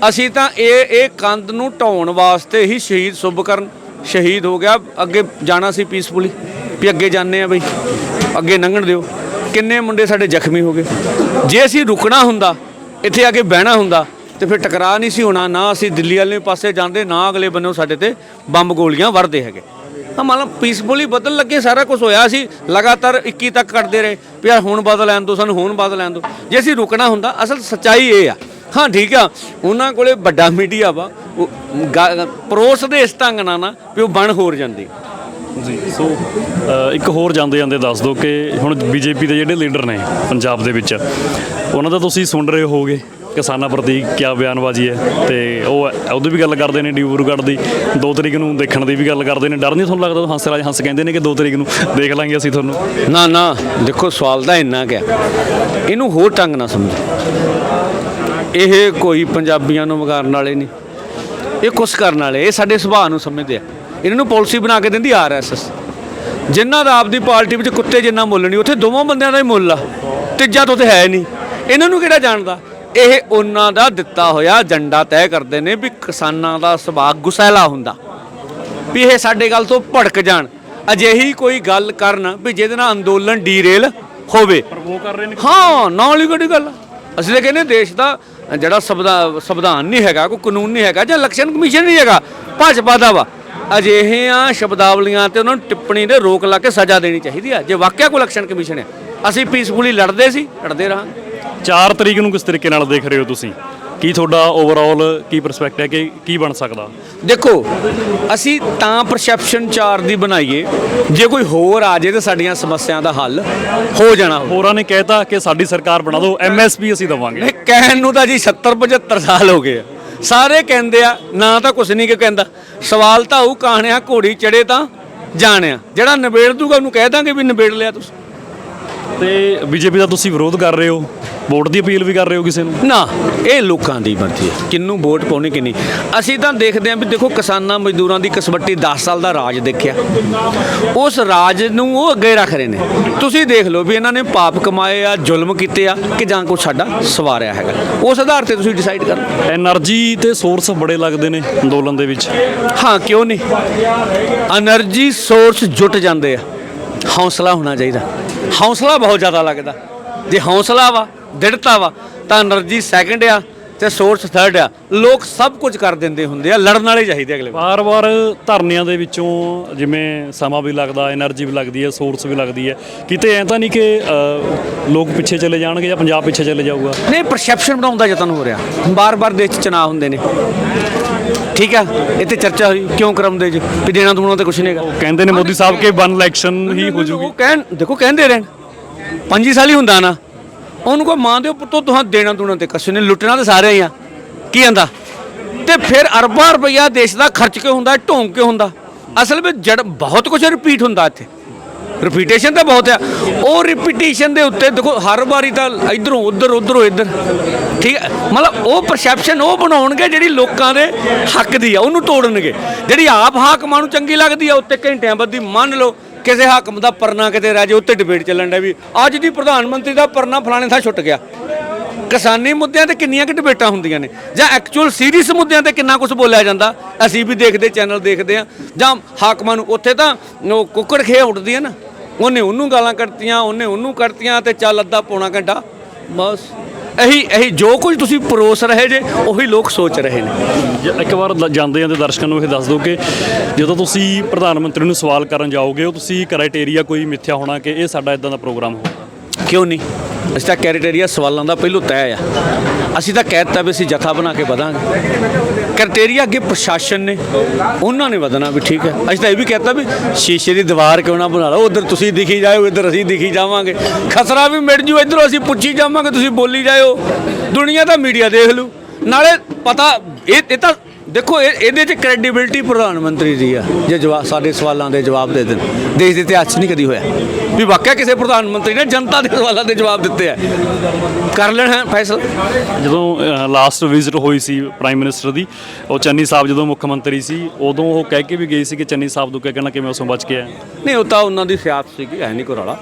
ਅਸੀਂ ਤਾਂ ਇਹ ਇਹ ਕੰਧ ਨੂੰ ਢਾਉਣ ਵਾਸਤੇ ਹੀ ਸ਼ਹੀਦ ਸੁਭਕਰਨ ਸ਼ਹੀਦ ਹੋ ਗਿਆ। ਅੱਗੇ ਜਾਣਾ ਸੀ ਪੀਸਫੁਲੀ ਵੀ ਅੱਗੇ ਜਾਂਦੇ ਆ ਬਈ, ਅੱਗੇ ਲੰਘਣ ਦਿਓ। ਕਿੰਨੇ ਮੁੰਡੇ ਸਾਡੇ ਜ਼ਖਮੀ ਹੋ ਗਏ? ਜੇ ਅਸੀਂ ਰੁਕਣਾ ਹੁੰਦਾ, ਇੱਥੇ ਆ ਕੇ ਬਹਿਣਾ ਹੁੰਦਾ, ਤੇ ਫਿਰ ਟਕਰਾਅ ਨਹੀਂ ਸੀ ਹੋਣਾ, ਨਾ ਅਸੀਂ ਦਿੱਲੀ ਵਾਲੇ ਪਾਸੇ ਜਾਂਦੇ, ਨਾ ਅਗਲੇ ਬੰਨੋਂ ਸਾਡੇ ਤੇ ਬੰਬ ਗੋਲੀਆਂ ਵਰਦੇ ਹੈਗੇ। ਹਾਂ ਮਤਲਬ ਪੀਸਫੁਲੀ ਬਦਲ ਲੱਗੇ, ਸਾਰਾ ਕੁਝ ਹੋਇਆ ਸੀ, ਲਗਾਤਾਰ 21 ਤੱਕ ਕੱਟਦੇ ਰਹੇ, ਵੀ ਯਾਰ ਹੁਣ ਬਦਲ ਲੈਣ ਦੋ, ਸਾਨੂੰ ਹੁਣ ਬਦਲ ਲੈਣ ਦੋ। ਜੇ ਅਸੀਂ ਰੁਕਣਾ ਹੁੰਦਾ, ਅਸਲ ਸੱਚਾਈ ਇਹ ਆ। ਹਾਂ, ਠੀਕ ਆ, ਉਹਨਾਂ ਕੋਲੇ ਵੱਡਾ ਮੀਡੀਆ ਵਾ, ਉਹ ਗਾ- ਪਰੋਸ ਦੇ ਇਸ ਢੰਗ ਨਾਲ ਨਾ, ਵੀ ਉਹ ਬਣ ਹੋਰ ਜਾਂਦੀ। ਜੀ। ਸੋ ਅ, ਇੱਕ ਹੋਰ ਜਾਂਦੇ ਜਾਂਦੇ ਦੱਸ ਦਿਓ ਕਿ ਹੁਣ ਬੀਜੇਪੀ ਦੇ ਜਿਹੜੇ ਲੀਡਰ ਨੇ ਪੰਜਾਬ ਦੇ ਵਿੱਚ ਉਹਨਾਂ ਦਾ ਤੁਸੀਂ ਸੁਣ ਰਹੇ ਹੋਗੇ ਕਿਸਾਨਾਂ ਪ੍ਰਤੀ ਕਿਆ ਬਿਆਨਬਾਜ਼ੀ ਹੈ ਤੇ ਉਹ ਉਹਦੀ ਵੀ ਗੱਲ ਕਰਦੇ ਨੇ ਡਿਬਰੂਗੜ੍ਹ ਦੀ ਦੋ ਤਰੀਕ ਨੂੰ ਦੇਖਣ ਦੀ ਵੀ ਗੱਲ ਕਰਦੇ ਨੇ ਡਰ ਨਹੀਂ ਤੁਹਾਨੂੰ ਲੱਗਦਾ ਹੰਸ ਰਾਜ ਹੰਸ ਕਹਿੰਦੇ ਨੇ ਕਿ ਦੋ ਤਰੀਕ ਨੂੰ ਦੇਖ ਲਾਂਗੇ ਅਸੀਂ ਤੁਹਾਨੂੰ? ਨਾ ਨਾ ਦੇਖੋ ਸਵਾਲ ਤਾਂ ਇੰਨਾ ਗਿਆ ਇਹਨੂੰ ਹੋਰ ਢੰਗ ਨਾ ਸਮਝੋ। ਇਹ ਕੋਈ ਪੰਜਾਬੀਆਂ ਨੂੰ ਵਿਗਾੜਨ ਵਾਲੇ ਨਹੀਂ। ਇਹ ਕੁਛ ਕਰਨ ਵਾਲੇ ਇਹ ਸਾਡੇ ਸੁਭਾਅ ਨੂੰ ਸਮਝਦੇ ਆ। ਇਹਨਾਂ ਨੂੰ ਪਾਲਿਸੀ ਬਣਾ ਕੇ ਦਿੰਦੀ ਆਰਐਸਐਸ ਜਿਨ੍ਹਾਂ ਦਾ ਆਪਦੀ ਪਾਰਟੀ ਵਿੱਚ ਕੁੱਤੇ ਜਿੰਨਾ ਮੁੱਲ ਨਹੀਂ ਉੱਥੇ ਦੋਵਾਂ ਬੰਦਿਆਂ ਦਾ ਹੀ ਮੁੱਲ ਆ। ਤੀਜਾ ਤਾਂ ਉੱਥੇ ਹੈ ਨਹੀਂ। ਇਹਨਾਂ ਨੂੰ ਕਿਹੜਾ ਜਾਣਦਾ? ਇਹ ਉਹਨਾਂ ਦਾ ਦਿੱਤਾ ਹੋਇਆ ਏਜੰਡਾ ਤੈਅ ਕਰਦੇ ਨੇ ਵੀ ਕਿਸਾਨਾਂ ਦਾ ਸੁਭਾਅ ਗੁਸੈਲਾ ਹੁੰਦਾ। ਵੀ ਇਹ ਸਾਡੇ ਗੱਲ ਤੋਂ ਭੜਕ ਜਾਣ। ਅਜਿਹੀ ਕੋਈ ਗੱਲ ਕਰਨ ਵੀ ਜਿਹਦੇ ਨਾਲ ਅੰਦੋਲਨ ਡੀਰੇਲ ਹੋਵੇ। ਪਰ ਉਹ ਕਰ ਰਹੇ ਨੇ ਹਾਂ ਨਾਲ ਹੀ ਕਿਹੜੀ ਗੱਲ? ਅਸੀਂ ਤਾਂ ਕਹਿੰਦੇ ਦੇਸ਼ ਦਾ ਜਿਹੜਾ ਸੰਵਿਧਾਨ ਨਹੀਂ ਹੈਗਾ, ਕੋਈ ਕਾਨੂੰਨ ਨਹੀਂ ਹੈਗਾ ਜਾਂ ਇਲੈਕਸ਼ਨ ਕਮਿਸ਼ਨ ਨਹੀਂ ਹੈਗਾ, ਭਾਜਪਾ ਦਾ ਵਾ। ਅਜਿਹੀਆਂ ਸ਼ਬਦਾਵਲੀਆਂ ਤੇ ਉਹਨਾਂ ਨੂੰ ਟਿੱਪਣੀ ਦੇ ਰੋਕ ਲਾ ਕੇ ਸਜ਼ਾ ਦੇਣੀ ਚਾਹੀਦੀ ਆ। ਜੇ ਵਾਕਿਆ ਕੋਈ ਇਲੈਕਸ਼ਨ ਕਮਿਸ਼ਨ ਹੈ ਅਸੀਂ ਪੀਸਫੁਲੀ ਲੜਦੇ ਸੀ, ਲੜਦੇ ਰਹਾਂਗੇ। 4 ਤਰੀਕ ਨੂੰ ਕਿਸ ਤਰੀਕੇ ਨਾਲ ਦੇਖ ਰਹੇ ਹੋ ਤੁਸੀਂ? ਕੀ ਤੁਹਾਡਾ ਓਵਰਆਲ ਕੀ ਪਰਸਪੈਕਟ ਹੈ ਕਿ ਕੀ ਬਣ ਸਕਦਾ? ਦੇਖੋ ਅਸੀਂ ਤਾਂ ਪਰਸੈਪਸ਼ਨ 4 ਦੀ ਬਣਾਈਏ। ਜੇ ਕੋਈ ਹੋਰ ਆ ਜੇ ਤਾਂ ਸਾਡੀਆਂ ਸਮੱਸਿਆਵਾਂ ਦਾ ਹੱਲ ਹੋ ਜਾਣਾ ਹੋਰਾਂ ਨੇ ਕਹਿਤਾ ਕਿ ਸਾਡੀ ਸਰਕਾਰ ਬਣਾ ਦਿਓ ਐਮਐਸਪੀ ਅਸੀਂ ਦਵਾਂਗੇ। ਕਹਿਣ ਨੂੰ ਤਾਂ ਜੀ 70 75 ਸਾਲ ਹੋ ਗਏ ਆ। ਸਾਰੇ ਕਹਿੰਦੇ ਆ ਨਾ ਤਾਂ ਕੁਛ ਨਹੀਂ ਕਿ ਕਹਿੰਦਾ। ਸਵਾਲ ਤਾਂ ਉਹ ਕਹਾਣਿਆ ਘੋੜੀ ਚੜੇ ਤਾਂ ਜਾਣਿਆ। ਜਿਹੜਾ ਨਿਬੇੜ ਦੂਗਾ ਉਹਨੂੰ ਕਹਿ ਦਾਂਗੇ ਵੀ ਨਿਬੇੜ ਲਿਆ ਤੁਸੀਂ। ਤੇ ਬੀਜੇਪੀ ਦਾ ਤੁਸੀਂ ਵਿਰੋਧ ਕਰ ਰਹੇ ਹੋ? ਵੋਟ ਦੀ ਅਪੀਲ ਵੀ ਕਰ ਰਹੇ ਹੋ ਕਿਸੇ ਨੂੰ? ਨਾ ਇਹ ਲੋਕਾਂ ਦੀ ਮਰਜ਼ੀ ਹੈ। ਕਿੰਨੂੰ ਵੋਟ ਪਾਉਣੀ ਕਿੰਨੀ? ਅਸੀਂ ਤਾਂ ਦੇਖਦੇ ਆਂ ਵੀ ਦੇਖੋ ਕਿਸਾਨਾਂ ਮਜ਼ਦੂਰਾਂ ਦੀ ਕਸਬੱਟੀ 10 ਸਾਲ ਦਾ ਰਾਜ ਦੇਖਿਆ। ਉਸ ਰਾਜ ਨੂੰ ਉਹ ਅੱਗੇ ਰੱਖ ਰਹੇ ਨੇ। ਤੁਸੀਂ ਦੇਖ ਲਓ ਵੀ ਇਹਨਾਂ ਨੇ ਪਾਪ ਕਮਾਏ ਆ ਜ਼ੁਲਮ ਕੀਤੇ ਆ ਕਿ ਜਾਂ ਕੋਈ ਸਾਡਾ ਸਵਾਰਿਆ ਹੈਗਾ। ਉਸ ਆਧਾਰ ਤੇ ਤੁਸੀਂ ਡਿਸਾਈਡ ਕਰੋ। એનર્ਜੀ ਤੇ ਸੋਰਸ ਬੜੇ ਲੱਗਦੇ ਨੇ ਅੰਦੋਲਨ ਦੇ ਵਿੱਚ। ਹਾਂ ਕਿਉਂ ਨਹੀਂ? એનર્ਜੀ ਸੋਰਸ ਜੁਟ ਜਾਂਦੇ ਆ। ਹੌਸਲਾ ਹੋਣਾ ਚਾਹੀਦਾ। ਹੌਸਲਾ ਬਹੁਤ ਜ਼ਿਆਦਾ ਲੱਗਦਾ। ਜੇ ਹੌਸਲਾ ਵਾ ਦ੍ਰਿੜਤਾ ਵਾ ਤਾਂ એનર્ਜੀ ਸੈਕਿੰਡ ਆ। ਤੇ ਸੋਰਸ ਥਰਡ ਆ। ਲੋਕ ਸਭ ਕੁਝ ਕਰ ਦਿੰਦੇ ਹੁੰਦੇ ਆ ਲੜਨ ਵਾਲੇ ਚਾਹੀਦੇ ਅਗਲੇ ਵਾਰ-ਵਾਰ ਧਰਨਿਆਂ ਦੇ ਵਿੱਚੋਂ ਜਿਵੇਂ ਸਮਾਂ ਵੀ ਲੱਗਦਾ એનર્ਜੀ ਵੀ ਲੱਗਦੀ ਹੈ ਸੋਰਸ ਵੀ ਲੱਗਦੀ ਹੈ। ਕਿਤੇ ਐਂ ਤਾਂ ਨਹੀਂ ਕਿ ਲੋਕ ਪਿੱਛੇ ਚਲੇ ਜਾਣਗੇ ਜਾਂ ਪੰਜਾਬ ਪਿੱਛੇ ਚਲੇ ਜਾਊਗਾ? ਨਹੀਂ ਪਰਸੈਪਸ਼ਨ ਬਣਾਉਣ ਦਾ ਯਤਨ ਹੋ ਰਿਹਾ। ਬਾਰ-ਬਾਰ ਦੇਸ਼ 'ਚ ਚੁਣਾਅ ਹੁੰਦੇ ਨੇ। ਠੀਕ ਆ? ਇੱਥੇ ਚਰਚਾ ਹੋਈ ਕਿਉਂ ਕਰਾਉਂਦੇ ਜੀ ਵੀ ਦੇਣਾ ਦੂਣਾ ਤੇ ਕੁਝ ਨਹੀਂਗਾ ਕਹਿੰਦੇ ਨੇ ਮੋਦੀ ਸਾਹਿਬ ਕੇ ਵਨ ਇਲੈਕਸ਼ਨ ਹੀ ਹੋ ਜੂਗੀ ਉਹ ਕਹਿਣ ਦੇਖੋ ਕਹਿੰਦੇ ਰਹਿਣ ਪੰਜੀ ਸਾਲ ਹੀ ਹੁੰਦਾ ਨਾ। ਉਹਨੂੰ ਕੋ ਮਾਂ ਦੇ ਪੁੱਤੋ ਤੁਹਾਂ ਦੇਣਾ ਦੂਣਾ ਤੇ ਕਛ ਨੇ, ਲੁੱਟਣਾ ਤੇ ਸਾਰੇ ਹੀ ਆ ਕੀ ਆਂਦਾ? ਤੇ ਫਿਰ ਅਰਬਾਂ ਰੁਪਈਆ ਦੇਸ਼ ਦਾ ਖਰਚ ਕੇ ਹੁੰਦਾ, ਢੋਂਗ ਕੇ ਹੁੰਦਾ? ਅਸਲ ਵਿੱਚ ਜੜ ਬਹੁਤ ਕੁਝ ਰਿਪੀਟ ਹੁੰਦਾ ਇੱਥੇ। ਰਿਪੀਟੇਸ਼ਨ ਤਾਂ ਬਹੁਤ ਆ। ਉਹ ਰਿਪੀਟੇਸ਼ਨ ਦੇ ਉੱਤੇ ਦੇਖੋ, ਹਰ ਵਾਰੀ ਤਾਂ ਇਧਰੋਂ, ਉਧਰ, ਉਧਰੋਂ, ਇੱਧਰ। ਠੀਕ ਹੈ ਮਤਲਬ ਉਹ ਪਰਸੈਪਸ਼ਨ ਉਹ ਬਣਾਉਣਗੇ ਜਿਹੜੀ ਲੋਕਾਂ ਦੇ ਹੱਕ ਦੀ ਆ, ਉਹਨੂੰ ਤੋੜਨਗੇ। ਜਿਹੜੀ ਆਪ ਹਾਕਮਾਂ ਨੂੰ ਚੰਗੀ ਲੱਗਦੀ ਆ, ਉੱਤੇ ਘੰਟਿਆਂ ਬੱਧੀ ਮੰਨ ਲਓ। ਕਿਸੇ ਹਾਕਮ ਦਾ ਪਰਨਾ ਕਿਤੇ ਰਹਿ ਰਾਜੇ ਉੱਤੇ ਡਿਬੇਟ ਚੱਲਣ ਦਾ ਵੀ ਅੱਜ ਦੀ ਪ੍ਰਧਾਨ ਮੰਤਰੀ ਦਾ ਪਰਨਾ ਫਲਾਣੇ ਥਾਂ ਛੁੱਟ ਗਿਆ। ਕਿਸਾਨੀ ਮੁੱਦਿਆਂ ਤੇ ਕਿੰਨੀਆਂ ਕਿ ਡਿਬੇਟਾਂ ਹੁੰਦੀਆਂ ਨੇ? ਜਾਂ ਐਕਚੁਅਲ ਸੀਰੀਅਸ ਮੁੱਦਿਆਂ ਤੇ ਕਿੰਨਾ ਕੁਝ ਬੋਲਿਆ ਜਾਂਦਾ? ਅਸੀਂ ਵੀ ਦੇਖਦੇ ਚੈਨਲ ਦੇਖਦੇ ਆ ਜਾਂ ਹਾਕਮਾਂ ਨੂੰ ਉੱਥੇ ਤਾਂ ਉਹ ਕੁੱਕੜ ਖੇ ਉੱਡਦੀ ਹੈ ਨਾ। ਉਹਨੇ ਉਹਨੂੰ ਗਾਲਾਂ ਕੱਢਤੀਆਂ, ਉਹਨੇ ਉਹਨੂੰ ਕੱਢਤੀਆਂ ਤੇ ਚੱਲ ਅੱਧਾ ਪੌਣਾ ਘੰਟਾ, ਬਸ। ਇਹੀ ਇਹੀ ਜੋ ਕੁਝ ਤੁਸੀਂ ਪਰੋਸ ਰਹੇ ਜੇ ਉਹੀ ਲੋਕ ਸੋਚ ਰਹੇ ਨੇ। ਜ- ਇੱਕ ਵਾਰ ਜਾਂਦੇ ਜਾਂਦੇ ਦਰਸ਼ਕਾਂ ਨੂੰ ਇਹ ਦੱਸ ਦਿਓ ਕਿ ਜਦੋਂ ਤੁਸੀਂ ਪ੍ਰਧਾਨ ਮੰਤਰੀ ਨੂੰ ਸਵਾਲ ਕਰਨ ਜਾਓਗੇ ਉਹ ਤੁਸੀਂ ਕ੍ਰਾਈਟੇਰੀਆ ਕੋਈ ਮਿੱਥਿਆ ਹੋਣਾ ਕਿ ਇਹ ਸਾਡਾ ਇਦਾਂ ਦਾ ਪ੍ਰੋਗਰਾਮ ਹੋ ਕਿਉਂ ਨਹੀਂ? ਅਸੀਂ ਤਾਂ ਕ੍ਰਾਈਟੇਰੀਆ ਸਵਾਲਾਂ ਦਾ ਪਹਿਲੋਂ ਤੈਅ ਆ। ਅਸੀਂ ਤਾਂ ਕਹਿ ਦਿੱਤਾ ਵੀ ਅਸੀਂ ਜਥਾ ਬਣਾ ਕੇ ਵਧਾਂਗੇ। ਕ੍ਰਾਈਟੇਰੀਆ ਅੱਗੇ ਪ੍ਰਸ਼ਾਸਨ ਨੇ, ਉਹਨਾਂ ਨੇ ਵਧਣਾ ਵੀ ਠੀਕ ਹੈ। ਅਸੀਂ ਤਾਂ ਇਹ ਵੀ ਕਹਿਤਾ ਵੀ ਸ਼ੀਸ਼ੇ ਦੀ ਦੀਵਾਰ ਕਿਉਂ ਨਾ ਬਣਾ ਲਓ, ਉਧਰ ਤੁਸੀਂ ਦਿਖੀ ਜਾਓ ਇੱਧਰ ਅਸੀਂ ਦਿਖੀ ਜਾਵਾਂਗੇ। ਖਸਰਾ ਵੀ ਮਿਟ ਜੂ, ਇੱਧਰੋਂ ਅਸੀਂ ਪੁੱਛੀ ਜਾਵਾਂਗੇ, ਤੁਸੀਂ ਬੋਲੀ ਜਾਇਓ। ਦੁਨੀਆ ਦਾ ਮੀਡੀਆ ਦੇਖ ਲੂ ਨਾਲੇ ਪਤਾ, ਇਹ ਇਹ ਤਾਂ ਦੇਖੋ ਇਹ ਇਹਦੇ 'ਚ ਕ੍ਰੈਡੀਬਿਲਟੀ ਪ੍ਰਧਾਨ ਮੰਤਰੀ ਦੀ ਆ ਜੇ ਜਵਾਬ ਸਾਡੇ ਸਵਾਲਾਂ ਦੇ ਜਵਾਬ ਦੇ ਦੇਣ। ਦੇਸ਼ ਦੇ ਇਤਿਹਾਸ 'ਚ ਨਹੀਂ ਕਦੀ ਹੋਇਆ। ਵੀ ਵਾਕਿਆ ਕਿਸੇ ਪ੍ਰਧਾਨ ਮੰਤਰੀ ਨੇ ਜਨਤਾ ਦੇ ਸਵਾਲਾਂ ਦੇ ਜਵਾਬ ਦਿੱਤੇ ਆ। ਕਰ ਲੈਣਾ ਫੈਸਲਾ। ਜਦੋਂ ਲਾਸਟ ਵਿਜ਼ਿਟ ਹੋਈ ਸੀ ਪ੍ਰਾਈਮ ਮਿਨਿਸਟਰ ਦੀ ਉਹ ਚੰਨੀ ਸਾਹਿਬ ਜਦੋਂ ਮੁੱਖ ਮੰਤਰੀ ਸੀ ਉਦੋਂ ਉਹ ਕਹਿ ਕੇ ਵੀ ਗਏ ਸੀ ਕਿ ਚੰਨੀ ਸਾਹਿਬ ਤੋਂ ਕਹਿਣਾ ਕਿਵੇਂ ਉਸੋਂ ਬਚ ਕੇ ਆਏ ਨਹੀਂ ਉਹ ਤਾਂ ਉਹਨਾਂ ਦੀ ਸਿਆਸਤ ਸੀਗੀ ਐ ਨਹੀਂ ਕੋਈ ਰੌਲਾ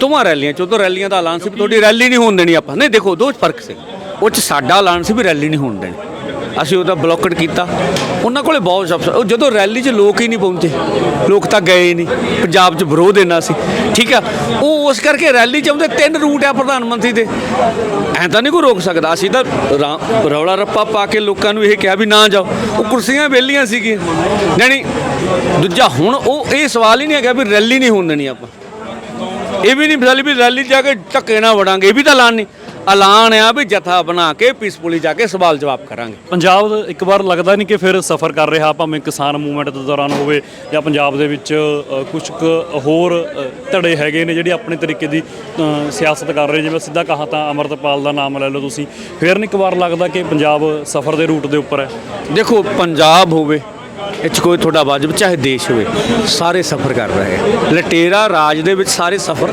ਦੋਵਾਂ ਰੈਲੀਆਂ ਚ ਉਦੋਂ ਰੈਲੀਆਂ ਦਾ ਐਲਾਨ ਸੀ ਵੀ ਤੁਹਾਡੀ ਰੈਲੀ ਨਹੀਂ ਹੋਣ ਦੇਣੀ ਆਪਾਂ। ਨਹੀਂ ਦੇਖੋ ਦੋ 'ਚ ਫ਼ਰਕ ਸੀ। ਉਹ ਚ ਸਾਡਾ ਐਲਾਨ ਸੀ ਵੀ ਰੈਲੀ ਨਹੀਂ ਹੋਣ ਦੇਣੀ। ਅਸੀਂ ਉਹਦਾ ਬਲੌਕਡ ਕੀਤਾ। ਉਹਨਾਂ ਕੋਲੇ ਬਹੁਤ ਸ਼ਬਦ ਉਹ ਜਦੋਂ ਰੈਲੀ 'ਚ ਲੋਕ ਹੀ ਨਹੀਂ ਪਹੁੰਚੇ, ਲੋਕ ਤਾਂ ਗਏ ਹੀ ਨਹੀਂ। ਪੰਜਾਬ 'ਚ ਵਿਰੋਧ ਇੰਨਾ ਸੀ। ਠੀਕ ਆ? ਉਹ ਉਸ ਕਰਕੇ ਰੈਲੀ 'ਚ ਆਉਂਦੇ, ਤਿੰਨ ਰੂਟ ਆ ਪ੍ਰਧਾਨ ਮੰਤਰੀ ਦੇ। ਐਂ ਤਾਂ ਨਹੀਂ ਕੋਈ ਰੋਕ ਸਕਦਾ। ਅਸੀਂ ਤਾਂ ਰਾ- ਰੌਲਾ ਰੱਪਾ ਪਾ ਕੇ ਲੋਕਾਂ ਨੂੰ ਇਹ ਕਿਹਾ ਵੀ ਨਾ ਜਾਓ। ਉਹ ਕੁਰਸੀਆਂ ਵਿਹਲੀਆਂ ਸੀਗੀਆਂ। ਜਾਣੀ ਦੂਜਾ ਹੁਣ ਉਹ ਇਹ ਸਵਾਲ ਹੀ ਨਹੀਂ ਹੈਗਾ ਵੀ ਰੈਲੀ ਨਹੀਂ ਹੋਣ ਦੇਣੀ ਆਪਾਂ। ਇਹ ਵੀ ਨਹੀਂ ਮਿਸਾਲੀ ਵੀ ਰੈਲੀ 'ਚ ਜਾ ਕੇ ਧੱਕੇ ਨਾ ਵੜਾਂਗੇ। ਇਹ ਵੀ ਤਾਂ ਐਲਾਨ ਨਹੀਂ। ਐਲਾਨ ਆ ਵੀ ਜਥਾ ਬਣਾ ਕੇ ਪੀਸਫੁਲੀ ਜਾ ਕੇ ਸਵਾਲ ਜਵਾਬ ਕਰਾਂਗੇ। ਪੰਜਾਬ ਇੱਕ ਵਾਰ ਲੱਗਦਾ ਨਹੀਂ ਕਿ ਫਿਰ ਸਫ਼ਰ ਕਰ ਰਿਹਾ ਭਾਵੇਂ ਕਿਸਾਨ ਮੂਵਮੈਂਟ ਦੇ ਦੌਰਾਨ ਹੋਵੇ ਜਾਂ ਪੰਜਾਬ ਦੇ ਵਿੱਚ ਕੁਝ ਕੁ ਹੋਰ ਧੜੇ ਹੈਗੇ ਨੇ ਜਿਹੜੇ ਆਪਣੇ ਤਰੀਕੇ ਦੀ ਸਿਆਸਤ ਕਰ ਰਹੇ ਜਿਵੇਂ ਸਿੱਧਾ ਕਹਾ ਤਾਂ ਅਮਰਤਪਾਲ ਦਾ ਨਾਮ ਲੈ ਲਓ ਤੁਸੀਂ। ਫਿਰ ਨਹੀਂ ਇੱਕ ਵਾਰ ਲੱਗਦਾ ਕਿ ਪੰਜਾਬ ਸਫ਼ਰ ਦੇ ਰੂਟ ਦੇ ਉੱਪਰ ਹੈ। ਦੇਖੋ ਪੰਜਾਬ ਹੋਵੇ ਇਹ 'ਚ ਕੋਈ ਤੁਹਾਡਾ ਵਾਜਬ, ਚਾਹੇ ਦੇਸ਼ ਹੋਵੇ, ਸਾਰੇ ਸਫ਼ਰ ਕਰ ਰਹੇ ਆ ਲਟੇਰਾ ਰਾਜ ਦੇ ਵਿੱਚ ਸਾਰੇ ਸਫ਼ਰ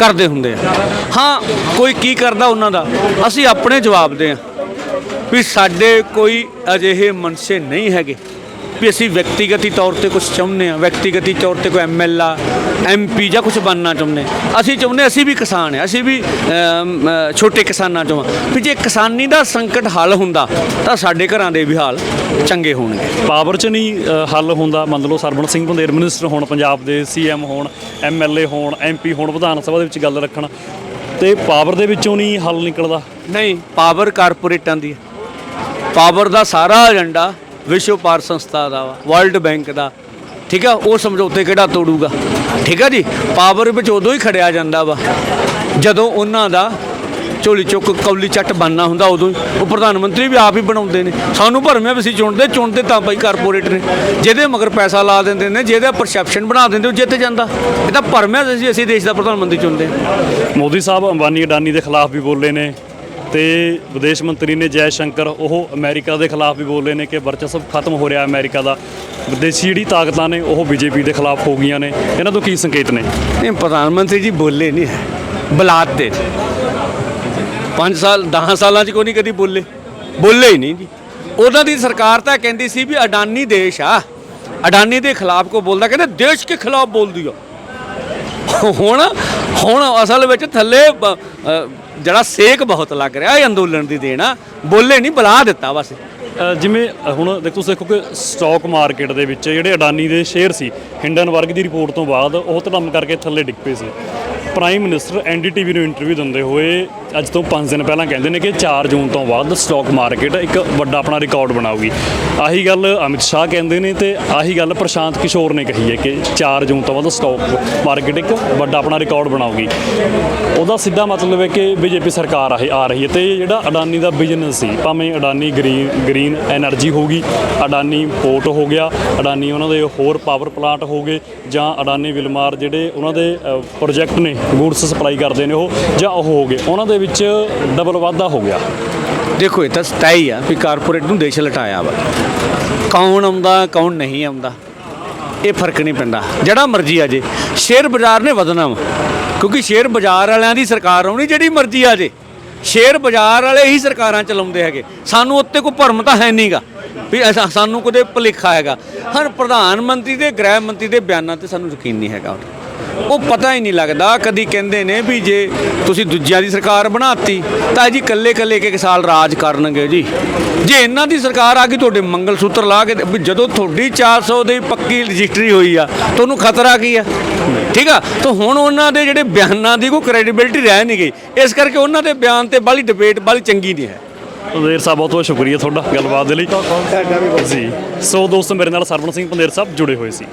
ਕਰਦੇ ਹੁੰਦੇ ਆ। ਹਾਂ, ਕੋਈ ਕੀ ਕਰਦਾ ਉਹਨਾਂ ਦਾ? ਅਸੀਂ ਆਪਣੇ ਜਵਾਬ ਦੇ ਆ ਵੀ ਸਾਡੇ ਕੋਈ ਅਜਿਹੇ ਮਨਸੇ ਨਹੀਂ ਹੈਗੇ। ਵੀ ਅਸੀਂ ਵਿਅਕਤੀਗਤੀ ਤੌਰ ਤੇ ਕੁਝ ਚਾਹੁੰਦੇ ਆ ਵਿਅਕਤੀਗਤੀ ਤੌਰ ਤੇ ਕੋਈ ਐਮਐਲਆ ਐਮਪੀ ਜਾਂ ਕੁਝ ਬਣਨਾ ਚਾਹੁੰਦੇ ਅਸੀਂ ਚਾਹੁੰਦੇ ਅਸੀਂ ਵੀ ਕਿਸਾਨ ਆ ਅਸੀਂ ਵੀ ਛੋਟੇ ਕਿਸਾਨਾਂ ਚੋਂ ਵੀ ਜੇ ਕਿਸਾਨੀ ਦਾ ਸੰਕਟ ਹੱਲ ਹੁੰਦਾ ਤਾਂ ਸਾਡੇ ਘਰਾਂ ਦੇ ਵੀ ਹਾਲ ਚੰਗੇ ਹੋਣਗੇ। ਪਾਵਰ 'ਚ ਨਹੀਂ ਹੱਲ ਹੁੰਦਾ। ਮੰਨ ਲਓ ਸਰਬਣ ਸਿੰਘ ਬੰਦੇਰ ਮਿਨਿਸਟਰ ਹੋਣ ਪੰਜਾਬ ਦੇ ਸੀਐਮ ਹੋਣ ਐਮਐਲਏ ਹੋਣ ਐਮਪੀ ਹੋਣ ਵਿਧਾਨ ਸਭਾ ਦੇ ਵਿੱਚ ਗੱਲ ਰੱਖਣ ਤੇ ਪਾਵਰ ਦੇ ਵਿੱਚੋਂ ਨਹੀਂ ਹੱਲ ਨਿਕਲਦਾ। ਨਹੀਂ ਪਾਵਰ ਕਾਰਪੋਰੇਟਾਂ ਦੀ ਪਾਵਰ ਦਾ ਸਾਰਾ ਏਜੰਡਾ ਵਿਸ਼ਵ ਪਾਰ ਸੰਸਥਾ ਦਾ ਵਾ ਵਰਲਡ ਬੈਂਕ ਦਾ। ਠੀਕ ਆ, ਉਹ ਸਮਝੌਤੇ ਕਿਹੜਾ ਤੋੜੂਗਾ? ਠੀਕ ਆ ਜੀ? ਪਾਵਰ ਵਿੱਚ ਉਦੋਂ ਹੀ ਖੜਿਆ ਜਾਂਦਾ ਵਾ, ਜਦੋਂ ਉਹਨਾਂ ਦਾ ਝੋਲੀ ਚੁੱਕ, ਕੌਲੀ ਚੱਟ ਬਣਨਾ ਹੁੰਦਾ ਉਦੋਂ ਹੀ। ਉਹ ਪ੍ਰਧਾਨ ਮੰਤਰੀ ਵੀ ਆਪ ਹੀ ਬਣਾਉਂਦੇ ਨੇ। ਸਾਨੂੰ ਭਰਮਿਆ ਵੀ ਅਸੀਂ ਚੁਣਦੇ ਚੁਣਦੇ ਤਾਂ ਭਾਈ ਕਾਰਪੋਰੇਟ ਨੇ। ਜਿਹਦੇ ਮਗਰ ਪੈਸਾ ਲਾ ਦਿੰਦੇ ਨੇ, ਜਿਹਦਾ ਪਰਸੈਪਸ਼ਨ ਬਣਾ ਦਿੰਦੇ, ਉਹ ਜਿੱਤ ਜਾਂਦਾ। ਇਹ ਤਾਂ ਭਰਮਿਆ ਸੀ ਅਸੀਂ ਦੇਸ਼ ਦਾ ਪ੍ਰਧਾਨ ਮੰਤਰੀ ਚੁਣਦੇ ਮੋਦੀ ਸਾਹਿਬ ਅੰਬਾਨੀ ਅਡਾਨੀ ਦੇ ਖਿਲਾਫ ਵੀ ਬੋਲੇ ਨੇ। ਤੇ ਵਿਦੇਸ਼ ਮੰਤਰੀ ਨੇ ਜੈ ਸ਼ੰਕਰ, ਉਹ ਅਮਰੀਕਾ ਦੇ ਖਿਲਾਫ ਵੀ ਬੋਲੇ ਨੇ ਕਿ ਵਰਚਸਵ ਖਤਮ ਹੋ ਰਿਹਾ ਅਮਰੀਕਾ ਦਾ। ਵਿਦੇਸ਼ੀ ਜਿਹੜੀ ਤਾਕਤਾਂ ਨੇ, ਉਹ ਬੀਜੇਪੀ ਦੇ ਖਿਲਾਫ ਹੋ ਗਈਆਂ ਨੇ। ਇਹਨਾਂ ਤੋਂ ਕੀ ਸੰਕੇਤ ਨੇ? ਨਹੀਂ, ਪ੍ਰਧਾਨ ਮੰਤਰੀ ਜੀ ਬੋਲੇ ਨਹੀਂ ਹੈ। ਬਲਾਤ ਤੇ 5 ਸਾਲ 10 ਸਾਲਾਂ 'ਚ ਕੋਈ ਨਹੀਂ ਕਦੀ ਬੋਲੇ। ਬੋਲੇ ਹੀ ਨਹੀਂ ਜੀ। ਉਹਨਾਂ ਦੀ ਸਰਕਾਰ ਤਾਂ ਕਹਿੰਦੀ ਸੀ ਵੀ ਅਡਾਨੀ ਦੇਸ਼ ਆ। ਅਡਾਨੀ ਦੇ ਖਿਲਾਫ ਕੋ ਬੋਲਦਾ, ਕਹਿੰਦੇ ਦੇਸ਼ ਕੇ ਖਿਲਾਫ ਬੋਲਦੀ ਆ। ਹੁਣ ਹੁਣ ਅਸਲ ਵਿੱਚ ਥੱਲੇ ਜਿਹੜਾ ਸੇਕ ਬਹੁਤ ਲੱਗ ਰਿਹਾ ਇਹ ਅੰਦੋਲਨ ਦੀ ਦੇਣ ਆ। ਬੋਲੇ ਨਹੀਂ ਬੁਲਾ ਦਿੱਤਾ ਬਸ। ਅ, ਜਿਵੇਂ ਹੁਣ ਦੇਖੋ ਤੁਸੀਂ ਦੇਖੋ ਕਿ ਸਟਾਕ ਮਾਰਕੀਟ ਦੇ ਵਿੱਚ ਜਿਹੜੇ ਅਡਾਨੀ ਦੇ ਸ਼ੇਅਰ ਸੀ ਹਿੰਡਨਬਰਗ ਦੀ ਰਿਪੋਰਟ ਤੋਂ ਬਾਅਦ ਉਹ ਧੜਮ ਕਰਕੇ ਥੱਲੇ ਡਿੱਗ ਪਏ ਸੀ। ਪ੍ਰਾਈਮ ਮਿਨਿਸਟਰ ਐਨਡੀਟੀਵੀ ਨੂੰ ਇੰਟਰਵਿਊ ਦਿੰਦੇ ਹੋਏ ਅੱਜ ਤੋਂ 5 ਦਿਨ ਪਹਿਲਾਂ ਕਹਿੰਦੇ ਨੇ ਕਿ 4 ਜੂਨ ਤੋਂ ਬਾਅਦ ਸਟਾਕ ਮਾਰਕੀਟ ਇੱਕ ਵੱਡਾ ਆਪਣਾ ਰਿਕਾਰਡ ਬਣਾਊਗੀ। ਆਹੀ ਗੱਲ ਅਮਿਤ ਸ਼ਾਹ ਕਹਿੰਦੇ ਨੇ ਤੇ ਆਹੀ ਗੱਲ ਪ੍ਰਸ਼ਾਂਤ ਕਿਸ਼ੋਰ ਨੇ ਕਹੀ ਹੈ ਕਿ 4 ਜੂਨ ਤੋਂ ਬਾਅਦ ਸਟਾਕ ਮਾਰਕੀਟ ਇੱਕ ਵੱਡਾ ਆਪਣਾ ਰਿਕਾਰਡ ਬਣਾਊਗੀ। ਉਹਦਾ ਸਿੱਧਾ ਮਤਲਬ ਹੈ ਕਿ ਬੀਜੇਪੀ ਸਰਕਾਰ ਆ ਰਹੀ ਹੈ ਤੇ ਜਿਹੜਾ ਅਡਾਨੀ ਦਾ ਬਿਜ਼ਨਸ ਸੀ, ਭਾਵੇਂ ਅਡਾਨੀ ਗ੍ਰੀਨ ਗ੍ਰੀਨ એનર્ਜੀ ਹੋਗੀ ਅਡਾਨੀ ਪੋਰਟ ਹੋ ਗਿਆ, ਅਡਾਨੀ ਉਹਨਾਂ ਦੇ ਹੋਰ ਪਾਵਰ ਪਲਾਂਟ ਹੋ ਗਏ, ਜਾਂ ਅਡਾਨੀ ਵਿਲਮਾਰ ਜਿਹੜੇ ਉਹਨਾਂ ਦੇ ਪ੍ਰੋਜੈਕਟ ਨੇ ਗੂਡਸ ਸਪਲਾਈ ਕਰਦੇ ਨੇ ਉਹ, ਜਾਂ ਉਹ ਹੋ ਗਏ, ਉਹਨਾਂ ਦੇ ਵਿੱਚ ਡਬਲ ਵਾਧਾ ਹੋ ਗਿਆ। ਦੇਖੋ, ਇਹ ਤਾਂ ਸਤਿ ਹੀ ਆ ਵੀ ਕਾਰਪੋਰੇਟ ਨੂੰ ਦੇਸ਼ ਲਟਾਇਆ ਵਾ। ਕੌਣ ਆਉਂਦਾ, ਕੌਣ ਨਹੀਂ ਆਉਂਦਾ, ਇਹ ਫ਼ਰਕ ਨਹੀਂ ਪੈਂਦਾ। ਜਿਹੜਾ ਮਰਜ਼ੀ ਆ ਜੇ। ਸ਼ੇਅਰ ਬਾਜ਼ਾਰ ਨੇ ਵਧਣਾ ਵਾ, ਕਿਉਂਕਿ ਸ਼ੇਅਰ ਬਾਜ਼ਾਰ ਵਾਲਿਆਂ ਦੀ ਸਰਕਾਰ ਆਉਣੀ ਜਿਹੜੀ ਮਰਜ਼ੀ ਆ ਜੇ। ਸ਼ੇਅਰ ਬਾਜ਼ਾਰ ਵਾਲੇ ਹੀ ਸਰਕਾਰਾਂ ਚਲਾਉਂਦੇ ਹੈਗੇ। ਸਾਨੂੰ ਉੱਤੇ ਕੋਈ ਭਰਮ ਤਾਂ ਹੈ ਨਹੀਂਗਾ ਵੀ ਸਾਨੂੰ ਕਦੇ ਭੁਲੇਖਾ ਹੈਗਾ। ਹਰ ਪ੍ਰਧਾਨ ਮੰਤਰੀ ਦੇ, ਗ੍ਰਹਿ ਮੰਤਰੀ ਦੇ ਬਿਆਨਾਂ ਤੇ ਸਾਨੂੰ ਯਕੀਨ ਨਹੀਂ ਹੈਗਾ। ਉਹ ਪਤਾ ਹੀ ਨਹੀਂ ਲੱਗਦਾ। ਕਦੀ ਕਹਿੰਦੇ ਨੇ ਵੀ ਜੇ ਤੁਸੀਂ ਦੂਜਿਆਂ ਦੀ ਸਰਕਾਰ ਬਣਾਤੀ ਤਾਂ ਜੀ ਕੱਲੇ ਕੱਲੇ ਇੱਕ ਇੱਕ ਸਾਲ ਰਾਜ ਕਰਨਗੇ ਜੀ। ਜੇ ਇਹਨਾਂ ਦੀ ਸਰਕਾਰ ਆ ਗਈ ਤੁਹਾਡੇ ਮੰਗਲ ਸੂਤਰ ਲਾ ਕੇ ਵੀ ਜਦੋਂ ਤੁਹਾਡੀ 400 ਦੀ ਪੱਕੀ ਰਜਿਸਟਰੀ ਹੋਈ ਆ ਤੁਹਾਨੂੰ ਖਤਰਾ ਕੀ ਆ? ਠੀਕ ਆ? ਤਾਂ ਹੁਣ ਉਹਨਾਂ ਦੇ ਜਿਹੜੇ ਬਿਆਨਾਂ ਦੀ ਕੋਈ ਕ੍ਰੈਡੀਬਿਲਿਟੀ ਰਹਿ ਨਹੀਂ ਗਈ। ਇਸ ਕਰਕੇ ਉਹਨਾਂ ਦੇ ਬਿਆਨ ਤੇ ਬਾਲੀ ਡਿਬੇਟ ਬਾਲੀ ਚੰਗੀ ਨਹੀਂ ਹੈ। ਪੰਦੇਰ ਸਾਹਿਬ ਬਹੁਤ ਬਹੁਤ ਸ਼ੁਕਰੀਆ ਤੁਹਾਡਾ ਗੱਲਬਾਤ ਦੇ ਲਈ। ਜੀ। ਸੋ ਦੋਸਤੋ ਮੇਰੇ ਨਾਲ ਸਰਵਣ ਸਿੰਘ ਪੰਦੇਰ ਸਾਹਿਬ ਜੁੜੇ ਹੋਏ ਸੀ।